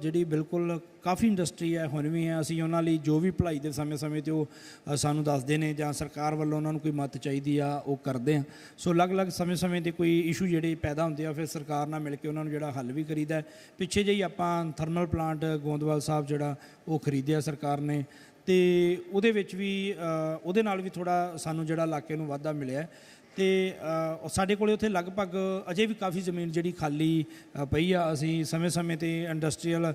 ਜਿਹੜੀ ਬਿਲਕੁਲ ਕਾਫੀ ਇੰਡਸਟਰੀ ਹੈ, ਹੁਣ ਵੀ ਹੈ, ਅਸੀਂ ਉਹਨਾਂ ਲਈ ਜੋ ਵੀ ਭਲਾਈ ਦੇ ਸਮੇਂ-ਸਮੇਂ ਤੇ ਉਹ ਸਾਨੂੰ ਦੱਸਦੇ ਨੇ ਜਾਂ ਸਰਕਾਰ ਵੱਲੋਂ ਉਹਨਾਂ ਨੂੰ ਕੋਈ ਮਦਦ ਚਾਹੀਦੀ ਆ, ਉਹ ਕਰਦੇ ਆ ਸੋ ਅਲੱਗ-ਅਲੱਗ ਸਮੇਂ-ਸਮੇਂ ਤੇ ਕੋਈ ਇਸ਼ੂ ਜਿਹੜੇ ਪੈਦਾ ਹੁੰਦੇ ਆ, ਫਿਰ ਸਰਕਾਰ ਨਾਲ ਮਿਲ ਕੇ ਉਹਨਾਂ ਨੂੰ ਜਿਹੜਾ ਹੱਲ ਵੀ ਕਰੀਦਾ ਹੈ। ਪਿੱਛੇ ਜਿਹੀ ਆਪਾਂ ਥਰਮਲ ਪਲਾਂਟ ਗੋਂਦਵਾਲ ਸਾਹਿਬ ਜਿਹੜਾ ਉਹ ਖਰੀਦਿਆ ਸਰਕਾਰ ਨੇ ਤੇ ਉਹਦੇ ਵਿੱਚ ਵੀ ਉਹਦੇ ਨਾਲ ਵੀ ਥੋੜਾ ਸਾਨੂੰ ਜਿਹੜਾ ਇਲਾਕੇ ਨੂੰ ਵਾਧਾ ਮਿਲਿਆ ਤੇ ਸਾਡੇ ਕੋਲੇ ਉੱਥੇ ਲਗਭਗ ਅਜੇ ਵੀ ਕਾਫੀ ਜ਼ਮੀਨ ਜਿਹੜੀ ਖਾਲੀ ਪਈ ਆ। ਅਸੀਂ ਸਮੇਂ-ਸਮੇਂ ਤੇ ਇੰਡਸਟਰੀਅਲ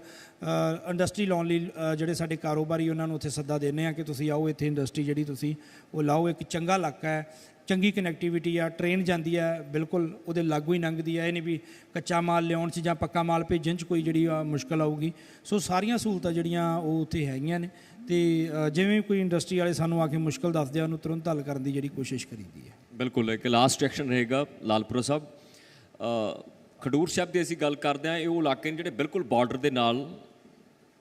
ਇੰਡਸਟਰੀ ਲਾਉਣ ਲਈ ਜਿਹੜੇ ਸਾਡੇ ਕਾਰੋਬਾਰੀ ਉਹਨਾਂ ਨੂੰ ਉੱਥੇ ਸੱਦਾ ਦਿੰਦੇ ਆ ਕਿ ਤੁਸੀਂ ਆਓ ਇੱਥੇ ਇੰਡਸਟਰੀ ਜਿਹੜੀ ਤੁਸੀਂ, ਉਹ ਲਾਓ। ਇੱਕ ਚੰਗਾ ਇਲਾਕਾ ਹੈ, ਚੰਗੀ ਕਨੈਕਟੀਵਿਟੀ ਆ ਟ੍ਰੇਨ ਜਾਂਦੀ ਆ, ਬਿਲਕੁਲ ਉਹਦੇ ਲਾਗੂ ਹੀ ਲੰਘਦੀ ਆ। ਇਹ ਨਹੀਂ ਵੀ ਕੱਚਾ ਮਾਲ ਲਿਆਉਣ 'ਚ ਜਾਂ ਪੱਕਾ ਮਾਲ ਭੇਜਣ 'ਚ ਕੋਈ ਜਿਹੜੀ ਆ ਮੁਸ਼ਕਲ ਆਊਗੀ। ਸੋ ਸਾਰੀਆਂ ਸਹੂਲਤਾਂ ਜਿਹੜੀਆਂ ਉਹ ਉੱਥੇ ਹੈਗੀਆਂ ਨੇ ਤੇ ਜਿਵੇਂ ਕੋਈ ਇੰਡਸਟਰੀ ਵਾਲੇ ਸਾਨੂੰ ਆ ਕੇ ਮੁਸ਼ਕਲ ਦੱਸਦੇ ਆ, ਉਹਨੂੰ ਤੁਰੰਤ ਹੱਲ ਕਰਨ ਦੀ ਜਿਹੜੀ ਕੋਸ਼ਿਸ਼ ਕਰੀਦੀ ਹੈ। ਬਿਲਕੁਲ, ਇੱਕ ਲਾਸਟ ਐਕਸ਼ਨ ਰਹੇਗਾ ਲਾਲਪੁਰਾ ਸਾਹਿਬ। ਖਡੂਰ ਸਾਹਿਬ ਦੀ ਅਸੀਂ ਗੱਲ ਕਰਦੇ ਹਾਂ, ਇਹ ਉਹ ਇਲਾਕੇ ਨੇ ਜਿਹੜੇ ਬਿਲਕੁਲ ਬਾਰਡਰ ਦੇ ਨਾਲ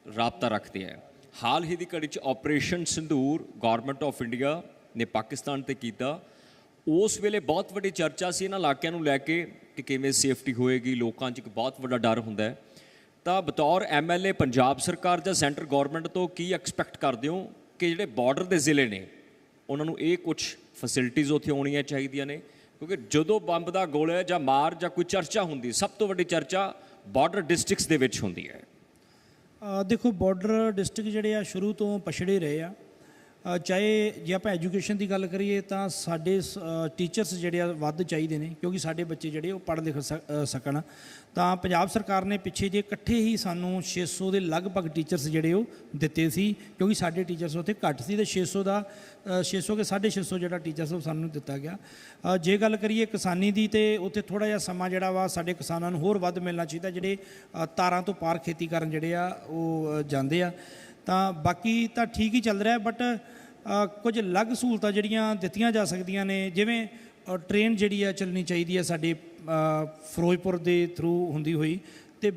ਰਾਬਤਾ ਰੱਖਦੇ ਆ। ਹਾਲ ਹੀ ਦੀ ਘੜੀ 'ਚ operation Sindoor government of India ਨੇ ਪਾਕਿਸਤਾਨ ਤੇ ਕੀਤਾ। ਉਸ ਵੇਲੇ ਬਹੁਤ ਵੱਡੀ ਚਰਚਾ ਸੀ ਇਹਨਾਂ ਇਲਾਕਿਆਂ ਨੂੰ ਲੈ ਕੇ ਕਿ ਕਿਵੇਂ ਸੇਫਟੀ ਹੋਏਗੀ, ਲੋਕਾਂ 'ਚ ਇੱਕ ਬਹੁਤ ਵੱਡਾ ਡਰ ਹੁੰਦਾ ਹੈ। ਤਾਂ ਬਤੌਰ ਐਮਐਲਏ ਪੰਜਾਬ ਸਰਕਾਰ ਜਾਂ ਸੈਂਟਰ ਗਵਰਨਮੈਂਟ ਤੋਂ ਕੀ ਐਕਸਪੈਕਟ ਕਰਦੇ ਹੋ ਕਿ ਜਿਹੜੇ ਬਾਰਡਰ ਦੇ ਜ਼ਿਲ੍ਹੇ ਨੇ, ਉਹਨਾਂ ਨੂੰ ਇਹ ਕੁਝ ਫੈਸਿਲਿਟੀਆਂ ਉੱਥੇ ਆਉਣੀਆਂ ਚਾਹੀਦੀਆਂ ਨੇ, ਕਿਉਂਕਿ ਜਦੋਂ ਬੰਬ ਦਾ ਗੋਲਾ ਜਾਂ ਮਾਰ ਜਾਂ ਕੋਈ ਚਰਚਾ ਹੁੰਦੀ, ਸਭ ਤੋਂ ਵੱਡੀ ਚਰਚਾ ਬਾਰਡਰ ਡਿਸਟ੍ਰਿਕਟਸ ਦੇ ਵਿੱਚ ਹੁੰਦੀ ਹੈ। ਦੇਖੋ ਬਾਰਡਰ ਡਿਸਟ੍ਰਿਕਟ ਜਿਹੜੇ ਆ, ਸ਼ੁਰੂ ਤੋਂ ਪਛੜੇ ਰਹੇ ਆ। ਚਾਹੇ ਜੇ ਆਪਾਂ ਐਜੂਕੇਸ਼ਨ ਦੀ ਗੱਲ ਕਰੀਏ ਤਾਂ ਸਾਡੇ ਟੀਚਰਸ ਜਿਹੜੇ ਆ ਵੱਧ ਚਾਹੀਦੇ ਨੇ ਕਿਉਂਕਿ ਸਾਡੇ ਬੱਚੇ ਜਿਹੜੇ ਉਹ ਪੜ੍ਹ ਲਿਖ ਸਕਣ। ਤਾਂ ਪੰਜਾਬ ਸਰਕਾਰ ਨੇ ਪਿੱਛੇ ਜੇ ਇਕੱਠੇ ਹੀ ਸਾਨੂੰ 600 ਦੇ ਲਗਭਗ ਟੀਚਰਸ ਜਿਹੜੇ ਉਹ ਦਿੱਤੇ ਸੀ ਕਿਉਂਕਿ ਸਾਡੇ ਟੀਚਰਸ ਉੱਥੇ ਘੱਟ ਸੀ ਤੇ 600 ਦਾ ਅ, 600 ਕੇ 650 ਜਿਹੜਾ ਟੀਚਰਸ ਉਹ ਸਾਨੂੰ ਦਿੱਤਾ ਗਿਆ। ਜੇ ਗੱਲ ਕਰੀਏ ਕਿਸਾਨੀ ਦੀ ਤੇ ਉੱਥੇ ਥੋੜਾ ਜਿਹਾ ਸਮਾਂ ਜਿਹੜਾ ਵਾ ਸਾਡੇ ਕਿਸਾਨਾਂ ਨੂੰ ਹੋਰ ਵੱਧ ਮਿਲਣਾ ਚਾਹੀਦਾ ਜਿਹੜੇ ਤਾਰਾਂ ਤੋਂ ਪਾਰ ਖੇਤੀ ਕਰਨ ਜਿਹੜੇ ਆ ਉਹ ਜਾਂਦੇ ਆ। ਤਾਂ ਬਾਕੀ ਤਾਂ ਠੀਕ ਹੀ ਚੱਲ ਰਿਹਾ ਬਟ ਕੁਝ ਅਲੱਗ ਸਹੂਲਤਾਂ ਜਿਹੜੀਆਂ ਦਿੱਤੀਆਂ ਜਾ ਸਕਦੀਆਂ ਨੇ ਜਿਵੇਂ ਟ੍ਰੇਨ ਜਿਹੜੀ ਆ ਚੱਲਣੀ ਚਾਹੀਦੀ ਹੈ ਸਾਡੇ ਫਿਰੋਜ਼ਪੁਰ ਦੇ ਥਰੂ ਹੁੰਦੀ ਹੋਈ ਤੇ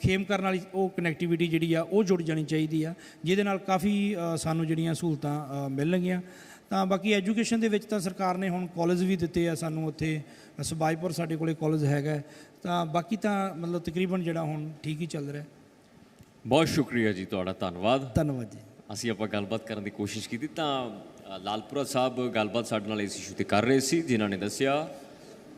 ਖੇਮ ਕਰਨ ਵਾਲੀ ਉਹ ਕਨੈਕਟੀਵਿਟੀ ਜਿਹੜੀ ਆ ਉਹ ਜੁੜ ਜਾਣੀ ਚਾਹੀਦੀ ਆ ਜਿਹਦੇ ਨਾਲ ਕਾਫੀ ਸਾਨੂੰ ਜਿਹੜੀਆਂ ਸਹੂਲਤਾਂ ਮਿਲਣਗੀਆਂ ਤਾਂ ਬਾਕੀ ਐਜੂਕੇਸ਼ਨ ਦੇ ਵਿੱਚ ਤਾਂ ਸਰਕਾਰ ਨੇ ਹੁਣ ਕਾਲਜ ਵੀ ਦਿੱਤੇ ਆ ਸਾਨੂੰ ਉੱਥੇ ਸਬਾਈਪੁਰ ਸਾਡੇ ਕੋਲੇ ਕਾਲਜ ਹੈਗਾ ਤਾਂ ਬਾਕੀ ਤਾਂ ਮਤਲਬ ਤਕਰੀਬਨ ਜਿਹੜਾ ਹੁਣ ਠੀਕ ਹੀ ਚੱਲ ਰਿਹਾ। ਬਹੁਤ ਸ਼ੁਕਰੀਆ ਜੀ ਤੁਹਾਡਾ ਧੰਨਵਾਦ। ਧੰਨਵਾਦ ਜੀ। ਅਸੀਂ ਆਪਾਂ ਗੱਲਬਾਤ ਕਰਨ ਦੀ ਕੋਸ਼ਿਸ਼ ਕੀਤੀ ਤਾਂ ਲਾਲਪੁਰਾ ਸਾਹਿਬ ਗੱਲਬਾਤ ਸਾਡੇ ਨਾਲ ਇਸ ਇਸ਼ੂ ਤੇ ਕਰ ਰਹੇ ਸੀ, ਜਿਨ੍ਹਾਂ ਨੇ ਦੱਸਿਆ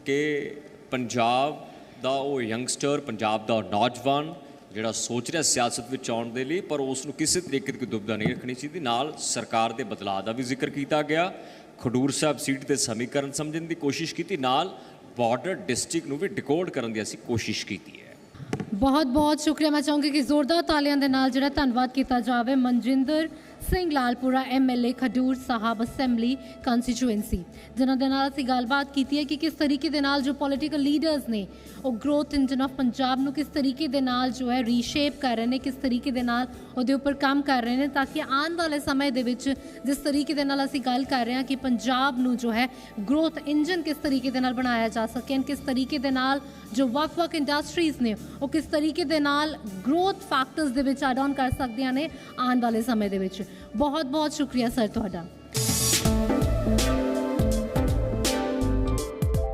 ਕਿ ਪੰਜਾਬ ਦਾ ਉਹ ਯੰਗਸਟਰ ਪੰਜਾਬ ਦਾ ਨੌਜਵਾਨ ਜਿਹੜਾ ਸੋਚ ਰਿਹਾ ਸਿਆਸਤ ਵਿੱਚ ਆਉਣ ਦੇ ਲਈ, ਪਰ ਉਸ ਨੂੰ ਕਿਸੇ ਤਰੀਕੇ ਦੀ ਕੋਈ ਦੁਬਿਧਾ ਨਹੀਂ ਰੱਖਣੀ ਚਾਹੀਦੀ। ਨਾਲ ਸਰਕਾਰ ਦੇ ਬਦਲਾਅ ਦਾ ਵੀ ਜ਼ਿਕਰ ਕੀਤਾ ਗਿਆ, ਖਡੂਰ ਸਾਹਿਬ ਸੀਟ ਦੇ ਸਮੀਕਰਨ ਸਮਝਣ ਦੀ ਕੋਸ਼ਿਸ਼ ਕੀਤੀ, ਨਾਲ ਬਾਰਡਰ ਡਿਸਟ੍ਰਿਕਟ ਨੂੰ ਵੀ ਡਿਕੋਡ ਕਰਨ ਦੀ ਅਸੀਂ ਕੋਸ਼ਿਸ਼ ਕੀਤੀ ਹੈ। ਬਹੁਤ ਬਹੁਤ ਸ਼ੁਕਰੀਆ। ਮੈਂ ਚਾਹੂੰਗੀ ਕਿ ਜ਼ੋਰਦਾਰ ਤਾਲੀਆਂ ਦੇ ਨਾਲ ਜਿਹੜਾ ਧੰਨਵਾਦ ਕੀਤਾ ਜਾਵੇ, Manjinder Singh Lalpura MLA Khadoor Sahib assembly constituency ਜਿਨ੍ਹਾਂ ਦੇ ਨਾਲ ਅਸੀਂ ਗੱਲਬਾਤ ਕੀਤੀ ਹੈ ਕਿ ਕਿਸ ਤਰੀਕੇ ਦੇ ਨਾਲ ਜੋ ਪੋਲੀਟੀਕਲ ਲੀਡਰਸ ਨੇ, ਉਹ ਗਰੋਥ ਇੰਜਨ ਆਫ ਪੰਜਾਬ ਨੂੰ ਕਿਸ ਤਰੀਕੇ ਦੇ ਨਾਲ ਜੋ ਹੈ ਰੀਸ਼ੇਪ ਕਰ ਰਹੇ ਨੇ, ਕਿਸ ਤਰੀਕੇ ਦੇ ਨਾਲ ਉਹਦੇ ਉੱਪਰ ਕੰਮ ਕਰ ਰਹੇ ਨੇ, ਤਾਂ ਕਿ ਆਉਣ ਵਾਲੇ ਸਮੇਂ ਦੇ ਵਿੱਚ ਜਿਸ ਤਰੀਕੇ ਦੇ ਨਾਲ ਅਸੀਂ ਗੱਲ ਕਰ ਰਹੇ ਹਾਂ ਕਿ ਪੰਜਾਬ ਨੂੰ ਜੋ ਹੈ ਗਰੋਥ ਇੰਜਨ ਕਿਸ ਤਰੀਕੇ ਦੇ ਨਾਲ ਬਣਾਇਆ ਜਾ ਸਕੇ ਕਿਸ ਤਰੀਕੇ ਦੇ ਨਾਲ ਜੋ ਵੱਖ-ਵੱਖ ਇੰਡਸਟਰੀਜ਼ ਨੇ, ਉਹ ਕਿਸ ਤਰੀਕੇ ਦੇ ਨਾਲ ਗਰੋਥ ਫੈਕਟਰਸ ਦੇ ਵਿੱਚ ਐਡ ਆਨ ਕਰ ਸਕਦੀਆਂ ਨੇ ਆਉਣ ਵਾਲੇ ਸਮੇਂ ਦੇ ਵਿੱਚ। ਬਹੁਤ ਬਹੁਤ ਸ਼ੁਕਰੀਆ ਸਰ ਤੁਹਾਡਾ।